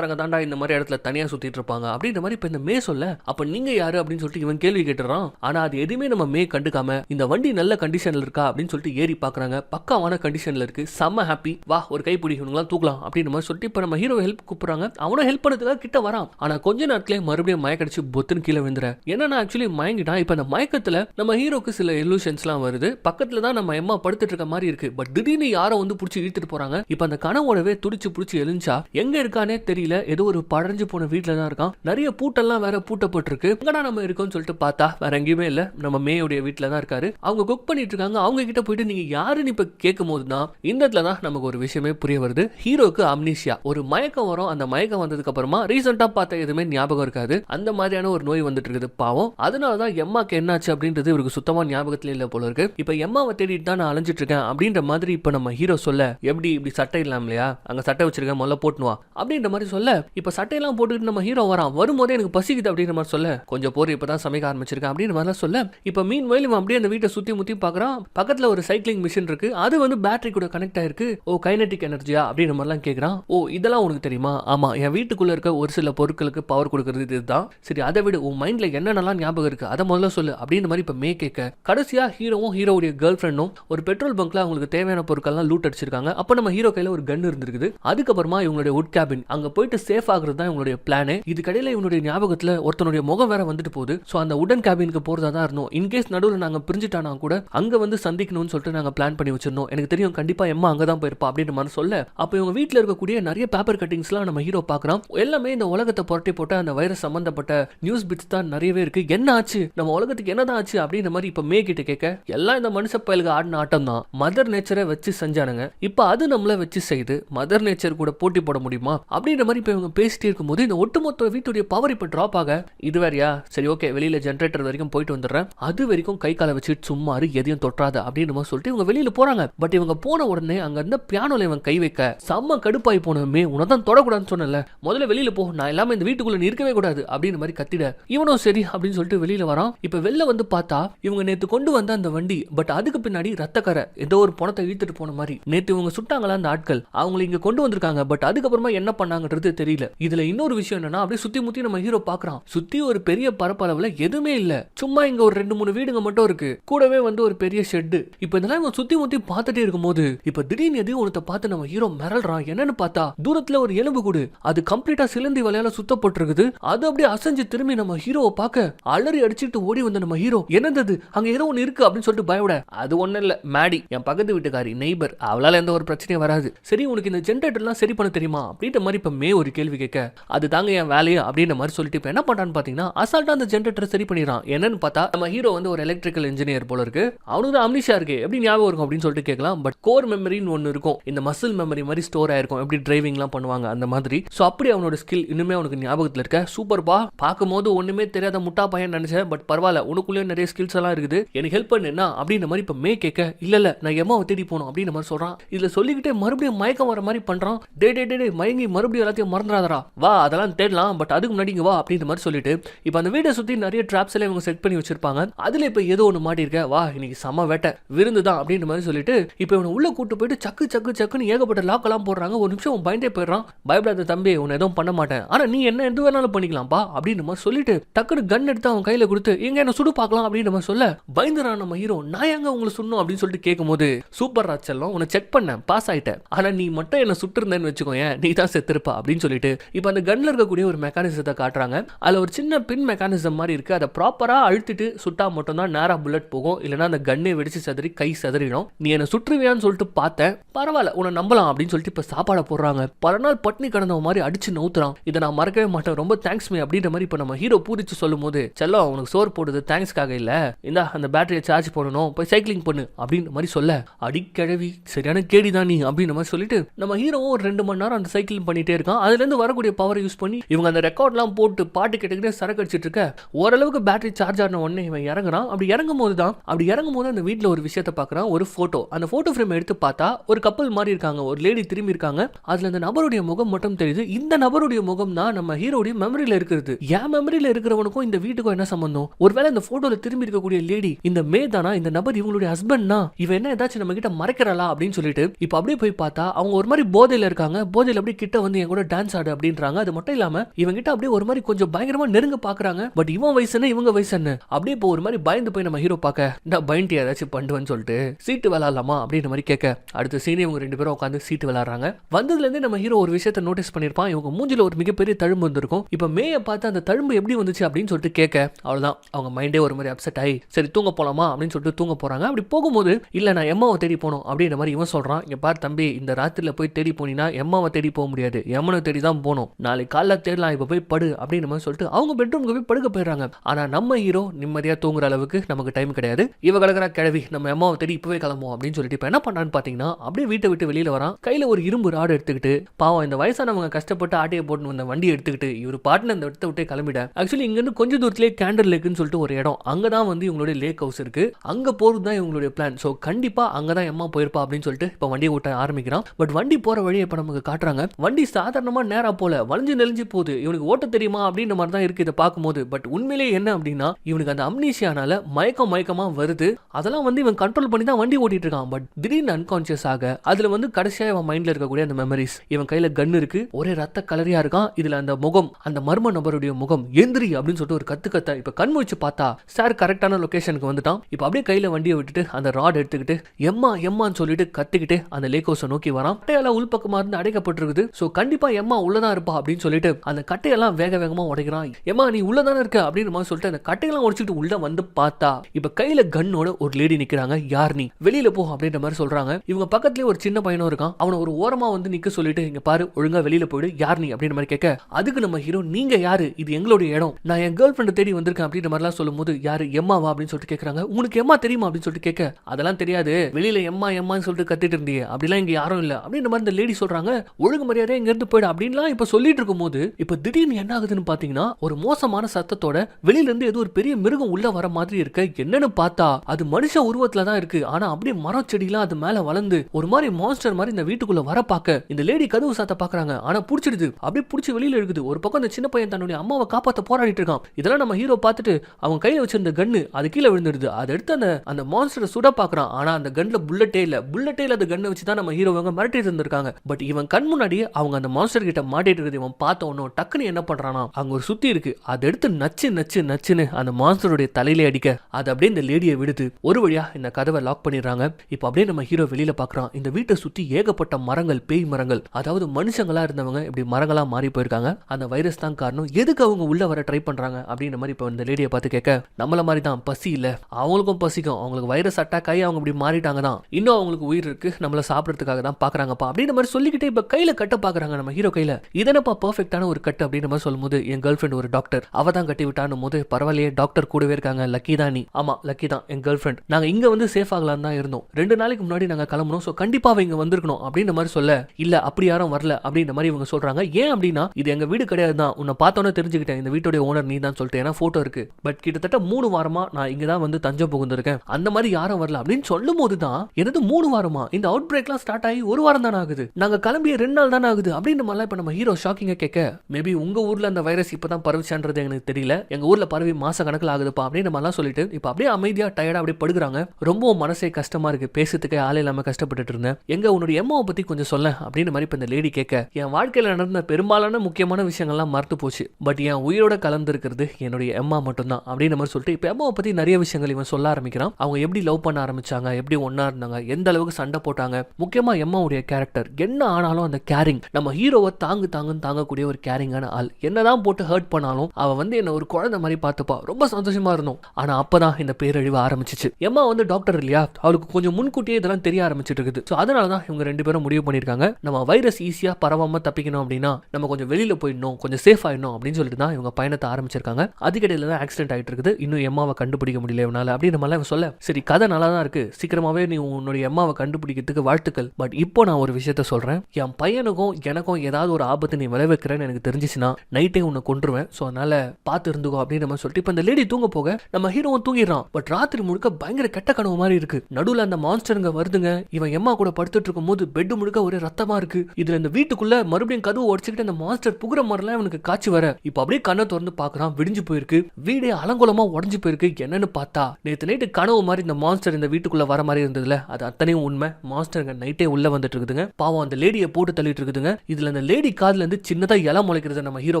சொந்தக்காரங்க தாண்டா இந்த மாதிரி இடத்துல தனியா சுத்திட்டு இருப்பாங்க. அப்படின்ற மாதிரி இப்ப இந்த மே சொல்ல அப்ப நீங்க யாரு? அப்படின்னு சொல்லிட்டு இவன் கேள்வி கேட்டுறான். ஆனா அது எதுவுமே நம்ம மே கண்டுக்காம இந்த வண்டி நல்ல கண்டிஷன்ல இருக்கா? அப்படின்னு சொல்லிட்டு ஏறி பாக்குறாங்க. பக்காவான கண்டிஷன்ல இருக்கு. செம்ம ஹாப்பி வா ஒரு கைப்பிடி இவங்களாம் தூக்கலாம். அப்படின்ற மாதிரி சொல்லிட்டு இப்ப நம்ம ஹீரோ ஹெல்ப் கூப்பிடுறாங்க. அவனும் ஹெல்ப் பண்ணதுக்காக கிட்ட வரான். ஆனா கொஞ்ச நேரத்திலே மறுபடியும் மயக்கடிச்சு பொத்துன்னு கீழே விழுந்துற என்னன்னா ஆக்சுவலி மயங்கிட்டான். இப்ப அந்த மயக்கத்துல நம்ம ஹீரோக்கு சில எல்லாம் வருது. பக்கத்துல தான் நம்ம எம்மா படுத்துட்டு இருக்க மாதிரி இருக்கு. பட் திடீர்னு யாரோ வந்து புடிச்சு இழுத்துட்டு போறாங்க. இப்ப அந்த கனவோடவே துடிச்சு புடிச்சு எழுஞ்சா எங்க இருக்கானே தெரியல. ஏதோ ஒரு படஞ்சு போன வீட்டில் தான் இருக்கான். நிறைய பூட்டெல்லாம் வேற பூட்டப்பட்டிருக்கு. அங்கடா நம்ம இருக்கோம்னு சொல்லிட்டு பார்த்தா வேற எங்கேயுமே இல்ல. நம்ம மேயுடைய வீட்டில் தான் இருக்காரு. அவங்க குக் பண்ணிட்டு இருக்காங்க. அவங்க கிட்ட போயிட்டு நீங்க யாருன்னு இப்போ கேட்கும் போது தான் இந்த இடத்துல தான் நமக்கு ஒரு விஷயமே புரிய வருது. ஹீரோக்கு அம்னீஷியா. ஒரு மயக்கம் வரும். அந்த மயக்கம் வந்ததுக்கு அப்புறமா ரீசெண்டா பார்த்த எதுவுமே ஞாபகம் இருக்காது. அந்த மாதிரியான ஒரு நோய் வந்துட்டு இருக்குது பாவம். அதனால தான் எம்மாக்கு என்னாச்சு அப்படின்றது இவருக்கு சுத்தமா ஞாபகத்துல இல்லை போல இருக்கு. இப்ப எம்மாவை தேடிட்டு தான் நான் அலைஞ்சிட்டு இருக்கேன் அப்படின்ற மாதிரி இப்ப நம்ம ஹீரோ சொல்ல எப்படி இப்படி சட்டை இல்லாம இல்லையா அங்க சட்டை வச்சிருக்கேன் முதல்ல போட்டுனுவா அப்படின்ற மாதிரி சொல்ல சொல்ல இப்ப சட்டையெல்லாம் போட்டுக்கிட்டு நம்ம ஹீரோ வரான் வரும்போதே எனக்கு பசிக்குது அப்படின்னு மாதிரி சொல்ல. கொஞ்சம் போர் இப்பதான் சமைக்க ஆரம்பிச்சிருக்கேன் அப்படின்னு மாதிரிலாம் சொல்ல. இப்ப மீன் வயல் இவன் அப்படியே அந்த வீட்டை சுத்தி முத்தி பாக்குறான். பக்கத்துல ஒரு சைக்கிளிங் மிஷின் இருக்கு. அது வந்து பேட்டரி கூட கனெக்ட் ஆயிருக்கு. ஓ கைனட்டிக் எனர்ஜியா அப்படின்ற மாதிரிலாம் கேக்குறான். ஓ இதெல்லாம் உனக்கு தெரியுமா? ஆமா என் வீட்டுக்குள்ள இருக்க ஒரு சில பொருட்களுக்கு பவர் கொடுக்கறது இதுதான். சரி அதை விட. உன் மைண்ட்ல என்னென்னலாம் ஞாபகம் இருக்கு அதை முதல்ல சொல்லு அப்படின்ற மாதிரி இப்ப மே கேட்க. கடைசியா ஹீரோவும் ஹீரோவுடைய கேர்ள் ஃப்ரெண்டும் ஒரு பெட்ரோல் பங்க்ல அவங்களுக்கு தேவையான பொருட்கள்லாம் லூட் அடிச்சிருக்காங்க. அப்ப நம்ம ஹீரோ கையில ஒரு கன் இருந்திருக்குது. அதுக்கப்புறமா இவங்களுடைய உட் கேபின் அங்க போயிட்டு சேஃப் ஆகுறது தான் இவங்களுடைய பிளானு இது இவனுடைய ஞாபகத்துல ஒருத்தனுடைய முகம் வேற வந்துட்டு போகுது. ஸோ அந்த உடன் கேபினுக்கு போகிறதா தான் இருந்தோம். இன்கேஸ் நடுவில் நாங்கள் பிரிஞ்சுட்டானா கூட அங்கே வந்து சந்திக்கணும்னு சொல்லிட்டு நாங்கள் பிளான் பண்ணி வச்சிருந்தோம். எனக்கு தெரியும் கண்டிப்பாக எம்மா அங்கே தான் போயிருப்பா அப்படின்ற மாதிரி சொல்ல. அப்போ இவங்க வீட்டில் இருக்கக்கூடிய நிறைய பேப்பர் கட்டிங்ஸ்லாம் நம்ம ஹீரோ பார்க்குறோம் எல்லாமே இந்த உலகத்தை புரட்டி போட்ட அந்த வைரஸ் சம்மந்தப்பட்ட நியூஸ் பிட்ஸ் தான் நிறையவே இருக்கு. என்ன ஆச்சு? நம்ம உலகத்துக்கு என்னதான் ஆச்சு அப்படின்ற மாதிரி இப்போ மே கிட்ட கேட்க எல்லாம் இந்த மனுஷ பயலுக்கு ஆடின ஆட்டம் தான். மதர் நேச்சரை வச்சு செஞ்சானுங்க. இப்போ அது நம்மள வச்சு செய்து மதர் நேச்சர் கூட போட்டி போட முடியுமா? அப்படின்ற மாதிரி இப்போ இவங்க பேசிட்டே இருக்கும்போது இந்த ஒட்டுமொத்த வீட்டுடைய பவர் இப்போ டிராப் ஆக இது வேறயா? சரி ஓகே வெளியில் ஜென்ரேட்டர் வரைக்கும் போயிட்டு வந்துடுறேன். அது வரைக்கும் கை காலை வச்சுட்டு சும்மா எதையும் தொற்றாத அப்படின்னு மாதிரி சொல்லிட்டு இவங்க வெளியில் போறாங்க. பட் இவங்க போன உடனே அங்க இருந்த பியானோல இவன் கை வைக்க செம்ம கடுப்பாய் போனவுமே உனதான் தொடக்கூடாதுன்னு சொன்னல முதல்ல வெளியில போ நான் எல்லாமே இந்த வீட்டுக்குள்ள இருக்கவே கூடாது அப்படின்னு மாதிரி கத்திட. இவனும் சரி அப்படின்னு சொல்லிட்டு வெளியில வரான். இப்ப வெளில வந்து பார்த்தா இவங்க நேத்து கொண்டு வந்த அந்த வண்டி பட் அதுக்கு பின்னாடி ரத்தக்கரை ஏதோ ஒரு பணத்தை இழுத்துட்டு போன மாதிரி. நேத்து இவங்க சுட்டாங்களா அந்த ஆட்கள்? அவங்களை இங்க கொண்டு வந்திருக்காங்க பட் அதுக்கப்புறமா என்ன பண்ணாங்கன்றது தெரியல. இதுல இன்னொரு விஷயம் என்னன்னா அப்படியே சுத்தி முத்தி நம்ம ஹீரோ பாக்குறான் சுத்தி ஒரு பெரிய பரப்பளவுல எதுவுமே இல்ல. சும்மா இங்க ஒரு ரெண்டு மூணு வீடுங்க மட்டும் இருக்கு. கூடவே வந்து ஒரு பெரிய ஷெட்டு இப்ப இதெல்லாம் இவன் சுத்தி முத்தி பார்த்துட்டே இருக்கும்போது இப்ப திடீர்னு எதையும் ஒருத்த பார்த்து நம்ம ஹீரோ மிரள்றான். என்னன்னு பார்த்தா தூரத்துல ஒரு எலும்பு கூடு. அது கம்ப்ளீட்டா சிலந்தி வலையால சுத்தப்பட்டிருக்குது. அது அப்படியே அசைஞ்சு திரும்பி நம்ம ஹீரோவை பார்க்க அலறி அடிச்சுட்டு ஓடி வந்த நம்ம ஹீரோ என்னது அங்க ஏதோ ஒண்ணு இருக்கு அப்படின்னு சொல்லிட்டு பயவிட அது ஒண்ணு இல்ல. மேடி என் பக்கத்து வீட்டுக்காரி நெய்பர் அவளால எந்த ஒரு பிரச்சனையும் வராது. சரி உனக்கு இந்த ஜென்ரேட்டர்லாம் சரி பண்ண தெரியுமா? அப்படின்ற மாதிரி இப்ப மே ஒரு கேள்வி கேட்க அது தாங்க என் வேலையை? அப்படின்ற மாதிரி சொல்லிட்டு இப்போ என்ன பண்றான்னு பாத்தீங்கன்னா அசால்ட்டாக அந்த ஜென்ரேட்டர் சரி பண்ணிடுறான். என்னன்னு பார்த்தா நம்ம ஹீரோ வந்து ஒரு எலக்ட்ரிக்கல் இன்ஜினியர் போல இருக்கு. அவனுக்கு தான் அம்னிஷா இருக்கு. எப்படி ஞாபகம் இருக்கும் அப்படின்னு சொல்லிட்டு கேட்கலாம். பட் கோர் மெமரின்னு ஒன்னு இருக்கும். இந்த மசில் மெமரி மாதிரி ஸ்டோர் ஆயிருக்கும். எப்படி டிரைவிங்லாம் பண்ணுவாங்க அந்த மாதிரி. ஸோ அப்படி அவனோட ஸ்கில் இன்னுமே அவனுக்கு ஞாபகத்தில் இருக்க. சூப்பர்பா பார்க்கும்போது ஒன்றுமே தெரியாத முட்டா பையன் நினைச்சேன். பட் பரவாயில்ல உனக்குள்ளேயும் நிறைய ஸ்கில்ஸ் எல்லாம் இருக்குது. எனக்கு ஹெல்ப் பண்ணுன்னா அப்படின்ற மாதிரி இப்போ மே கேட்க இல்லை இல்லை நான் எம்மாவை தேடி போகணும். அப்படின்ற மாதிரி சொல்றான். இதுல சொல்லிக்கிட்டே மறுபடியும் மயக்கம் வர மாதிரி பண்றான். டே டே டே டே மயங்கி மறுபடியும் எல்லாத்தையும் மறந்துடாதரா வா அதெல்லாம் தேடலாம் பட் அதுக்கு முன்னாடி வா அப்படின்ற மாதிரி சொல்லிட்டு இப்போ அந்த வீடை சுத்தி நிறைய ட்ராப்ஸ் எல்லாம் இவங்க செட் பண்ணி வச்சிருப்பாங்க. அதுல இப்போ ஏதோ ஒன்று மாட்டிருக்க வா இன்னைக்கு செம வேட்டை. விருந்து தான் அப்படின்ற மாதிரி சொல்லிட்டு இப்போ இவனை உள்ள கூட்டு போயிட்டு சக்கு சக்கு சக்குன்னு ஏகப்பட்ட லாக் எல்லாம் போடுறாங்க. ஒரு நிமிஷம் அவன் பயந்தே போயிடுறான். பயப்படாத தம்பி உன்னை எதுவும் பண்ண மாட்டேன். ஆனா நீ என்ன எது வேணாலும் பண்ணிக்கலாம்ப்பா அப்படின்ற மாதிரி சொல்லிட்டு டக்குனு கன் எடுத்து அவன் கையில கொடுத்து எங்க என்ன சுடு பார்க்கலாம் அப்படின்ற மாதிரி சொல்ல பயந்துறான் நம்ம ஹீரோ நான் எங்க உங்களை சுடணும்? அப்படின்னு சொல்லிட்டு கேட்கும்போது சூப்பர் ராச்செல்லாம் உன்னை செக் பண்ணேன். பாஸ் ஆயிட்டேன். ஆனா நீ மட்டும் என்ன சுட்டு இருந்தேன்னு வச்சுக்கோயேன். நீ தான் செத்துருப்பா அப்படின்னு சொல்லிட்டு இப்போ அந்த கன்ல இருக்கக்கூடிய ஒரு மெக்கானிசத்தை காட்டுறாங்க. அதுல ஒரு சின்ன பின் மெக்கானிசம் மாதிரி இருக்கு. அதை ப்ராப்பரா அழுத்திட்டு சுட்டா மட்டும்தான் நேரா புல்லட் போகும். இல்லைன்னா அந்த கண்ணை வெடிச்சு சதறி கை சதறிடும். நீ என்னை சுற்றுவியான்னு சொல்லிட்டு பார்த்தேன். பரவாயில்ல உன்னை நம்பலாம் அப்படின்னு சொல்லிட்டு இப்போ சாப்பாடை போடுறாங்க. பல நாள் பட்னி கடந்தவ மாதிரி அடிச்சு நவுத்துறான். இதை நான் மறக்கவே மாட்டேன். ரொம்ப தேங்க்ஸ் மே அப்படின்ற மாதிரி இப்போ நம்ம ஹீரோ பூரிச்சு சொல்லும் போது செல்லம் உனக்கு சோர் போடுது தேங்க்ஸ்க்காக இல்ல. இந்தா அந்த பேட்டரியை சார்ஜ் போடணும். போய் சைக்கிளிங் பண்ணு அப்படின்ற மாதிரி சொல்ல. அடிக்கிழவி சரியான கேடிதான் நீ அப்படின்ற மாதிரி சொல்லிட்டு நம்ம ஹீரோவும் ஒரு ரெண்டு மணி நேரம் அந்த சைக்கிளிங் பண்ணிட்டே இருக்கான். அதுலேருந்து வரக்கூடிய பவரை யூஸ் பண்ணி இவங்க அந்த ரெக்கார்ட்லாம் போட்டு பாட்டு கேட்டுக்கிட்டே சரக்கு அடிச்சிட்டு இருக்க. ஓரளவுக்கு பேட்டரி சார்ஜ் ஆன உடனே இவன் இறங்குறான். அப்படி இறங்கும் போது தான் அப்படி இறங்கும் போது அந்த வீட்டில் ஒரு விஷயத்த பார்க்குறான் ஒரு ஃபோட்டோ அந்த ஃபோட்டோ ஃப்ரேம் எடுத்து பார்த்தா ஒரு கப்பல் மாதிரி இருக்காங்க ஒரு லேடி திரும்பி இருக்காங்க. அதில் அந்த நபருடைய முகம் மட்டும் தெரியுது. இந்த நபருடைய முகம் தான் நம்ம ஹீரோடைய மெமரியில் இருக்கிறது. என் மெமரியில் இருக்கிறவனுக்கும் இந்த வீட்டுக்கும் என்ன சம்பந்தம்? ஒருவேளை இந்த ஃபோட்டோவில் திரும்பி இருக்கக்கூடிய லேடி இந்த மே தானா? இந்த நபர் இவங்களுடைய ஹஸ்பண்ட்னா இவன் என்ன ஏதாச்சும் நம்ம கிட்ட மறைக்கிறாளா அப்படின்னு சொல்லிட்டு இப்போ அப்படியே போய் பார்த்தா அவங்க ஒரு மாதிரி போதையில் இருக்காங்க. போதையில் அப்படியே கிட்ட வந்து என் கூட டான்ஸ் ஆடு அப்படின்றாங்க. அது மட்டும் இல்லாம இவங்க கிட்ட அப்படியே ஒரு மாதிரி கொஞ்சம் பயங்கரமா நெருங்க பாக்குறாங்க. பட் இவன் வயசு என்ன இவங்க வயசு என்ன? அப்படியே இப்போ ஒரு மாதிரி பயந்து போய் நம்ம ஹீரோ பார்க்க இந்த பயந்து ஏதாச்சும் பண்ணுவேன்னு சொல்லிட்டு சீட்டு விளாடலாமா? அப்படின்ற மாதிரி கேட்க அடுத்த சீனே இவங்க ரெண்டு பேரும் உட்காந்து சீட்டு விளாடுறாங்க. வந்ததுலேருந்து நம்ம ஹீரோ ஒரு விஷயத்த நோட்டீஸ் பண்ணியிருப்பான். இவங்க மூஞ்சில ஒரு மிகப்பெரிய தழும்பு வந்திருக்கும். இப்போ மேயை பார்த்து அந்த தழும்பு எப்படி வந்துச்சு அப்படின்னு சொல்லிட்டு கேட்க அவ்வளோதான் அவங்க மைண்டே ஒரு மாதிரி அப்செட் ஆகி சரி தூங்க போலாமா? அப்படின்னு சொல்லிட்டு தூங்க போறாங்க. அப்படி போகும்போது இல்லை நான் எம்மாவை தேடி போகணும். அப்படின்ற மாதிரி இவன் சொல்றான். இங்க பார் தம்பி இந்த ராத்திரில போய் தேடி போனீங்கன்னா எம்மாவை தேடி போக முடியாது. எம்மனை தேடி தான் போனோம். நாளைக்கு காலைல தேடலாம் இப்போ போய் படு அப்படின்னு மாதிரி சொல்லிட்டு அவங்க பெட்ரூம்க்கு போய் படுக்க போயிடுறாங்க. ஆனால் நம்ம ஹீரோ நிம்மதியாக தூங்குற அளவுக்கு நமக்கு டைம் கிடையாது. இவ கிடக்குற கிழவி நம்ம அம்மாவை தேடி இப்போவே கிளம்புவோம் அப்படின்னு சொல்லிட்டு இப்போ என்ன பண்ணான்னு பார்த்தீங்கன்னா அப்படியே வீட்டை விட்டு வெளியில் வரான். கையில் ஒரு இரும்பு ராடு எடுத்துக்கிட்டு பாவம் இந்த வயசானவங்க கஷ்டப்பட்டு ஆட்டையை போட்டு வந்த வண்டியை எடுத்துக்கிட்டு இவர் பாட்டுன்னு இந்த இடத்த விட்டே கிளம்பிட ஆக்சுவலி இங்கேருந்து கொஞ்சம் தூரத்திலே கேண்டர் லேக்குன்னு சொல்லிட்டு ஒரு இடம். அங்கே தான் வந்து இவங்களுடைய லேக் ஹவுஸ் இருக்கு. அங்கே போகிறது தான் இவங்களுடைய பிளான் ஸோ கண்டிப்பாக அங்கே தான் எம்மா போயிருப்பா அப்படின்னு சொல்லிட்டு இப்போ வண்டியை ஓட்ட ஆரம்பிக்கிறான். பட் வண்டி போகிற வழியை இப்போ நமக்கு காட்டுறாங்க. வண்டி சாதாரணமாக சாதாரணமா நேரா போல. வளைஞ்சு நெளிஞ்சு போகுது. இவனுக்கு ஓட்ட தெரியுமா அப்படின்ற மாதிரி தான் இருக்கு இதை பார்க்கும்போது. பட் உண்மையிலேயே என்ன அப்படின்னா இவனுக்கு அந்த அம்னீஷியானால மயக்கம் மயக்கமா வருது. அதெல்லாம் வந்து இவன் கண்ட்ரோல் பண்ணி தான் வண்டி ஓட்டிட்டு இருக்கான் பட் திடீர்னு அன்கான்சியஸ் ஆக அதுல வந்து கடைசியா இவன் மைண்ட்ல இருக்கக்கூடிய அந்த மெமரிஸ் இவன் கையில கன் இருக்கு. ஒரே ரத்த கலரியா இருக்கான். இதுல அந்த முகம் அந்த மர்ம நபருடைய முகம் எந்திரி அப்படின்னு சொல்லிட்டு ஒரு கத்து கத்த இப்ப கண் முழிச்சு பார்த்தா சார் கரெக்டான லொகேஷனுக்கு வந்துட்டான். இப்ப அப்படியே கையில வண்டியை விட்டுட்டு அந்த ராட் எடுத்துக்கிட்டு எம்மா எம்மான்னு சொல்லிட்டு கத்திக்கிட்டு அந்த லேக் ஹவுஸை நோக்கி வரான். அட்டையால உள்பக்கமா இருந்து அடைக்கப்பட்டிருக்குது. சோ கண்டிப்பா எம்மா உள்ளதான் இருப்பா அப்படின்னு சொல்லிட்டு அந்த கட்டையெல்லாம் வேக வேகமா உடைக்கிறான். எம்மா நீ உள்ளதானே இருக்க அப்படின்னு மாதிரி சொல்லிட்டு அந்த கட்டையெல்லாம் உடைச்சிட்டு உள்ள வந்து பார்த்தா இப்ப கையில கன்னோட ஒரு லேடி நிக்கிறாங்க. யார் நீ? வெளியில போ அப்படின்ற மாதிரி சொல்றாங்க. இவங்க பக்கத்துலயே ஒரு சின்ன பையனும் இருக்கான். அவனை ஒரு ஓரமா வந்து நிக்க சொல்லிட்டு இங்க பாரு ஒழுங்கா வெளியில போயிடு. யார் நீ? அப்படின்ற மாதிரி கேட்க அதுக்கு நம்ம ஹீரோ நீங்க யாரு? இது எங்களுடைய இடம். நான் என் கேர்ள் ஃப்ரெண்ட் தேடி வந்திருக்கேன். அப்படின்ற மாதிரிலாம் சொல்லும்போது யாரு? எம்மாவா அப்படின்னு சொல்லிட்டு கேக்குறாங்க. உனக்கு எம்மா தெரியுமா? அப்படின்னு சொல்லிட்டு கேட்க அதெல்லாம் தெரியாது. வெளியில எம்மா எம்மான்னு சொல்லிட்டு கத்திட்டு இருந்தியே. அப்படிலாம் இங்க யாரும் இல்ல. அப்படின்ற மாதிரி இந்த லேடி சொல்றாங்க. ஒழுங்கு மரியாதை இங்க இருந்து போயிடு. அப்படின்லாம் இப்ப சொல்லிட்டு இருக்கும்போது இப்ப திடீர்னு என்ன ஆகுதுன்னு பாத்தீங்கன்னா ஒரு மோசமான சத்தத்தோட வெளியில இருந்து ஏதோ ஒரு பெரிய மிருகம் உள்ள வர மாதிரி இருக்க. என்னன்னு பார்த்தா அது மனுஷ உருவத்துல தான் இருக்கு. ஆனா அப்படியே மரம் செடிலாம் அது மேல வளர்ந்து ஒரு மாதிரி மான்ஸ்டர் மாதிரி இந்த வீட்டுக்குள்ள வர பார்க்க இந்த லேடி கதவு சாத்த பாக்குறாங்க. ஆனா புடிச்சிடுது. அப்படியே புடிச்சு வெளியில இருக்குது ஒரு பக்கம் இந்த சின்ன பையன் தன்னுடைய அம்மாவை காப்பாத்த போராடிட்டு இருக்கான். இதெல்லாம் நம்ம ஹீரோ பார்த்துட்டு அவன் கையில வச்சிருந்த கன்னு அது கீழே விழுந்துடுது. அதை எடுத்து அந்த அந்த மான்ஸ்டரை சுட பாக்குறான். ஆனா அந்த கன்ல புல்லட்டே இல்ல. புல்லட்டே இல்ல அந்த கன்னை வச்சு தான் நம்ம ஹீரோவங்க மிரட்டி இருந்திருக்காங்க. பட் இவன் கண் முன்னாடியே அவங்க அந்த மான்ஸ்டர் கிட்ட மாட்டிட்டு இருக்குது இவன் பார்த்த உடனே டக்குன்னு என்ன பண்றானா அங்க ஒரு சுத்தி இருக்கு. அதை எடுத்து நச்சு நச்சு நச்சுன்னு அந்த மான்ஸ்டருடைய தலையில அடிக்க அது அப்படியே இந்த லேடியை விடுத்து ஒரு வழியா இந்த கதவை லாக் பண்ணிடுறாங்க. இப்போ அப்படியே நம்ம ஹீரோ வெளியில பாக்குறான். இந்த வீட்டை சுத்தி ஏகப்பட்ட மரங்கள் பேய் மரங்கள் அதாவது மனுஷங்களா இருந்தவங்க இப்படி மரங்களா மாறி போயிருக்காங்க. அந்த வைரஸ் தான் காரணம். எதுக்கு அவங்க உள்ள வர ட்ரை பண்றாங்க அப்படின்ற மாதிரி இப்போ இந்த லேடியை பார்த்து கேட்க நம்மள மாதிரி தான் பசி இல்ல. அவங்களுக்கும் பசிக்கும். அவங்களுக்கு வைரஸ் அட்டாக் ஆகி அவங்க இப்படி மாறிட்டாங்க தான். இன்னும் அவங்களுக்கு உயிர் இருக்கு. நம்மள சாப்பிடறதுக்காக தான் பாக்குறாங்கப்பா. அப்படின்ற மாதிரி சொல்லிக்கிட்டே இப்ப கையில கட்ட பாக்குறாங்க நம்ம ஹீரோ கையில் இதனப்பா பர்ஃபெக்டான ஒரு கட்டு அப்படின்னு மாதிரி சொல்லும்போது என் கேர்ள் ஃப்ரெண்ட் ஒரு டாக்டர் அவ தான் கட்டி விட்டான்னு போது பரவாயில்லையே டாக்டர் கூடவே இருக்காங்க லக்கி தான் நீ. ஆமா லக்கி தான் என் கேர்ள் ஃப்ரெண்ட் நாங்கள் இங்கே வந்து சேஃப் ஆகலாம் தான் இருந்தோம். ரெண்டு நாளைக்கு முன்னாடி நாங்கள் கிளம்பணும் ஸோ கண்டிப்பாக இங்கே வந்திருக்கணும் அப்படின்ற மாதிரி சொல்ல இல்லை அப்படி யாரும் வரல அப்படின்ற மாதிரி இவங்க சொல்றாங்க. ஏன் அப்படின்னா இது எங்கள் வீடு கிடையாது தான். உன்னை பார்த்தோன்னே தெரிஞ்சுக்கிட்டேன். இந்த வீட்டுடைய ஓனர் நீ தான் சொல்லிட்டு. ஏன்னா போட்டோ இருக்கு. பட் கிட்டத்தட்ட மூணு வாரமா நான் இங்க தான் வந்து தஞ்சம் புகுந்திருக்கேன். அந்த மாதிரி யாரும் வரல. அப்படின்னு சொல்லும் போது தான் எனது மூணு வாரமா? இந்த அவுட் பிரேக்லாம் ஸ்டார்ட் ஆகி ஒரு வாரம் தானே ஆகுது. நாங்கள் கிளம்பிய ரெண்டு நாள் தானே ஆகுது. அப்படின்ற மாதிரிலாம் இப்ப நம்ம ஹீரோ ஷாக்கிங்க கேட்க மேபி உங்க ஊர்ல அந்த வைரஸ் இப்பதான் பரவிச்சான்றது எனக்கு தெரியல. எங்க ஊர்ல பரவி மாச கணக்கில் ஆகுதுப்பா அப்படின்னு மாதிரிலாம் சொல்லிட்டு இப்ப அப்படியே அமைதியா டயர்டா அப்படியே படுக்கிறாங்க. ரொம்ப மனசே கஷ்டமா இருக்கு. பேசுறதுக்கே ஆள் இல்லாம கஷ்டப்பட்டுட்டு இருந்தேன். எங்க உன்னுடைய எம்மாவை பத்தி கொஞ்சம் சொல்ல அப்படின்னு மாதிரி இப்ப இந்த லேடி கேட்க என் வாழ்க்கையில நடந்த பெரும்பாலான முக்கியமான விஷயங்கள்லாம் மறந்து போச்சு. பட் என் உயிரோட கலந்து இருக்கிறது என்னுடைய எம்மா மட்டும்தான் அப்படின்ற மாதிரி சொல்லிட்டு இப்ப எம்மாவை பத்தி நிறைய விஷயங்கள் இவன் சொல்ல ஆரம்பிக்கிறான். அவங்க எப்படி லவ் பண்ண ஆரம்பிச்சாங்க எப்படி ஒன்னா இருந்தாங்க எந்த அளவுக்கு சண்டை போட்டாங்க. முக்கியமா எம்மாவுடைய கேரக்டர் என்ன ஆனாலும் அந்த கேரிங் நம்ம ஹீரோவை தாங்கு தாங்குன்னு தாங்கக்கூடிய ஒரு கேரிங்கான ஆள். என்னதான் போட்டு ஹர்ட் பண்ணாலும் அவள் வந்து என்னை ஒரு குழந்தை மாதிரி பார்த்துப்பா. ரொம்ப சந்தோஷமா இருந்தோம். ஆனால் அப்பதான் இந்த பேரழிவு ஆரம்பிச்சிச்சு. எம்மா வந்து டாக்டர் இல்லையா? அவளுக்கு கொஞ்சம் முன்கூட்டியே இதெல்லாம் தெரிய ஆரம்பிச்சிட்டு இருக்குது. ஸோ அதனால தான் இவங்க ரெண்டு பேரும் முடிவு பண்ணியிருக்காங்க. நம்ம வைரஸ் ஈஸியாக பரவாமல் தப்பிக்கணும் அப்படின்னா நம்ம கொஞ்சம் வெளியில் போயிடணும் கொஞ்சம் சேஃப் ஆயிடணும் அப்படின்னு சொல்லிட்டு தான் இவங்க பயணத்தை ஆரம்பிச்சிருக்காங்க. அதுக்கிடையில தான் ஆக்சிடென்ட் ஆகிட்டு இருக்குது. இன்னும் எம்மாவை கண்டுபிடிக்க முடியல இவனால அப்படின்னு மாதிரிலாம் சொல்ல சரி கதை நல்லா தான் இருக்கு. சீக்கிரமாவே நீ உன்னுடைய எம்மாவை கண்டுபிடிக்கிறதுக்கு வாழ்த்துக்கள். பட் இப்போ நான் ஒரு விஷயத்த சொல்றேன். என் பையனுக்கும் எனக்கும் ஏதாவது ஏதாவது ஒரு ஆபத்து நீ விளைவிக்கிறேன்னு எனக்கு தெரிஞ்சிச்சுன்னா நைட்டே உன்னை கொண்டுருவேன் ஸோ அதனால பார்த்து இருந்துக்கோ அப்படின்ற மாதிரி சொல்லிட்டு இப்போ இந்த லேடி தூங்க போக நம்ம ஹீரோவும் தூங்கிடுறான். பட் ராத்திரி முழுக்க பயங்கர கெட்ட கனவு மாதிரி இருக்கு. நடுவில் அந்த மான்ஸ்டருங்க வருதுங்க. இவன் எம்மா கூட படுத்துட்டு இருக்கும் போது பெட் முழுக்க ஒரே ரத்தமா இருக்கு. இதுல இந்த வீட்டுக்குள்ள மறுபடியும் கதவு உடச்சுக்கிட்டு அந்த மான்ஸ்டர் புகுற மாதிரிலாம் இவனுக்கு காட்சி வர. இப்போ அப்படியே கண்ணை திறந்து பாக்குறான் விடிஞ்சு போயிருக்கு. வீடே அலங்கோலமா உடஞ்சு போயிருக்கு. என்னன்னு பார்த்தா நேற்று நைட்டு கனவு மாதிரி இந்த மான்ஸ்டர் இந்த வீட்டுக்குள்ள வர மாதிரி இருந்ததுல அது அத்தனையும் உண்மை. மான்ஸ்டருங்க நைட்டே உள்ள வந்துட்டு இருக்குதுங்க. பாவம் அந்த லேடியை போட்டு தள்ளிட்டு இருக்குதுங்க. இதுல அந்த லேடி காதுலேருந்து சின்னதாக இலை முளைக்கிறத நம்ம ஹீரோ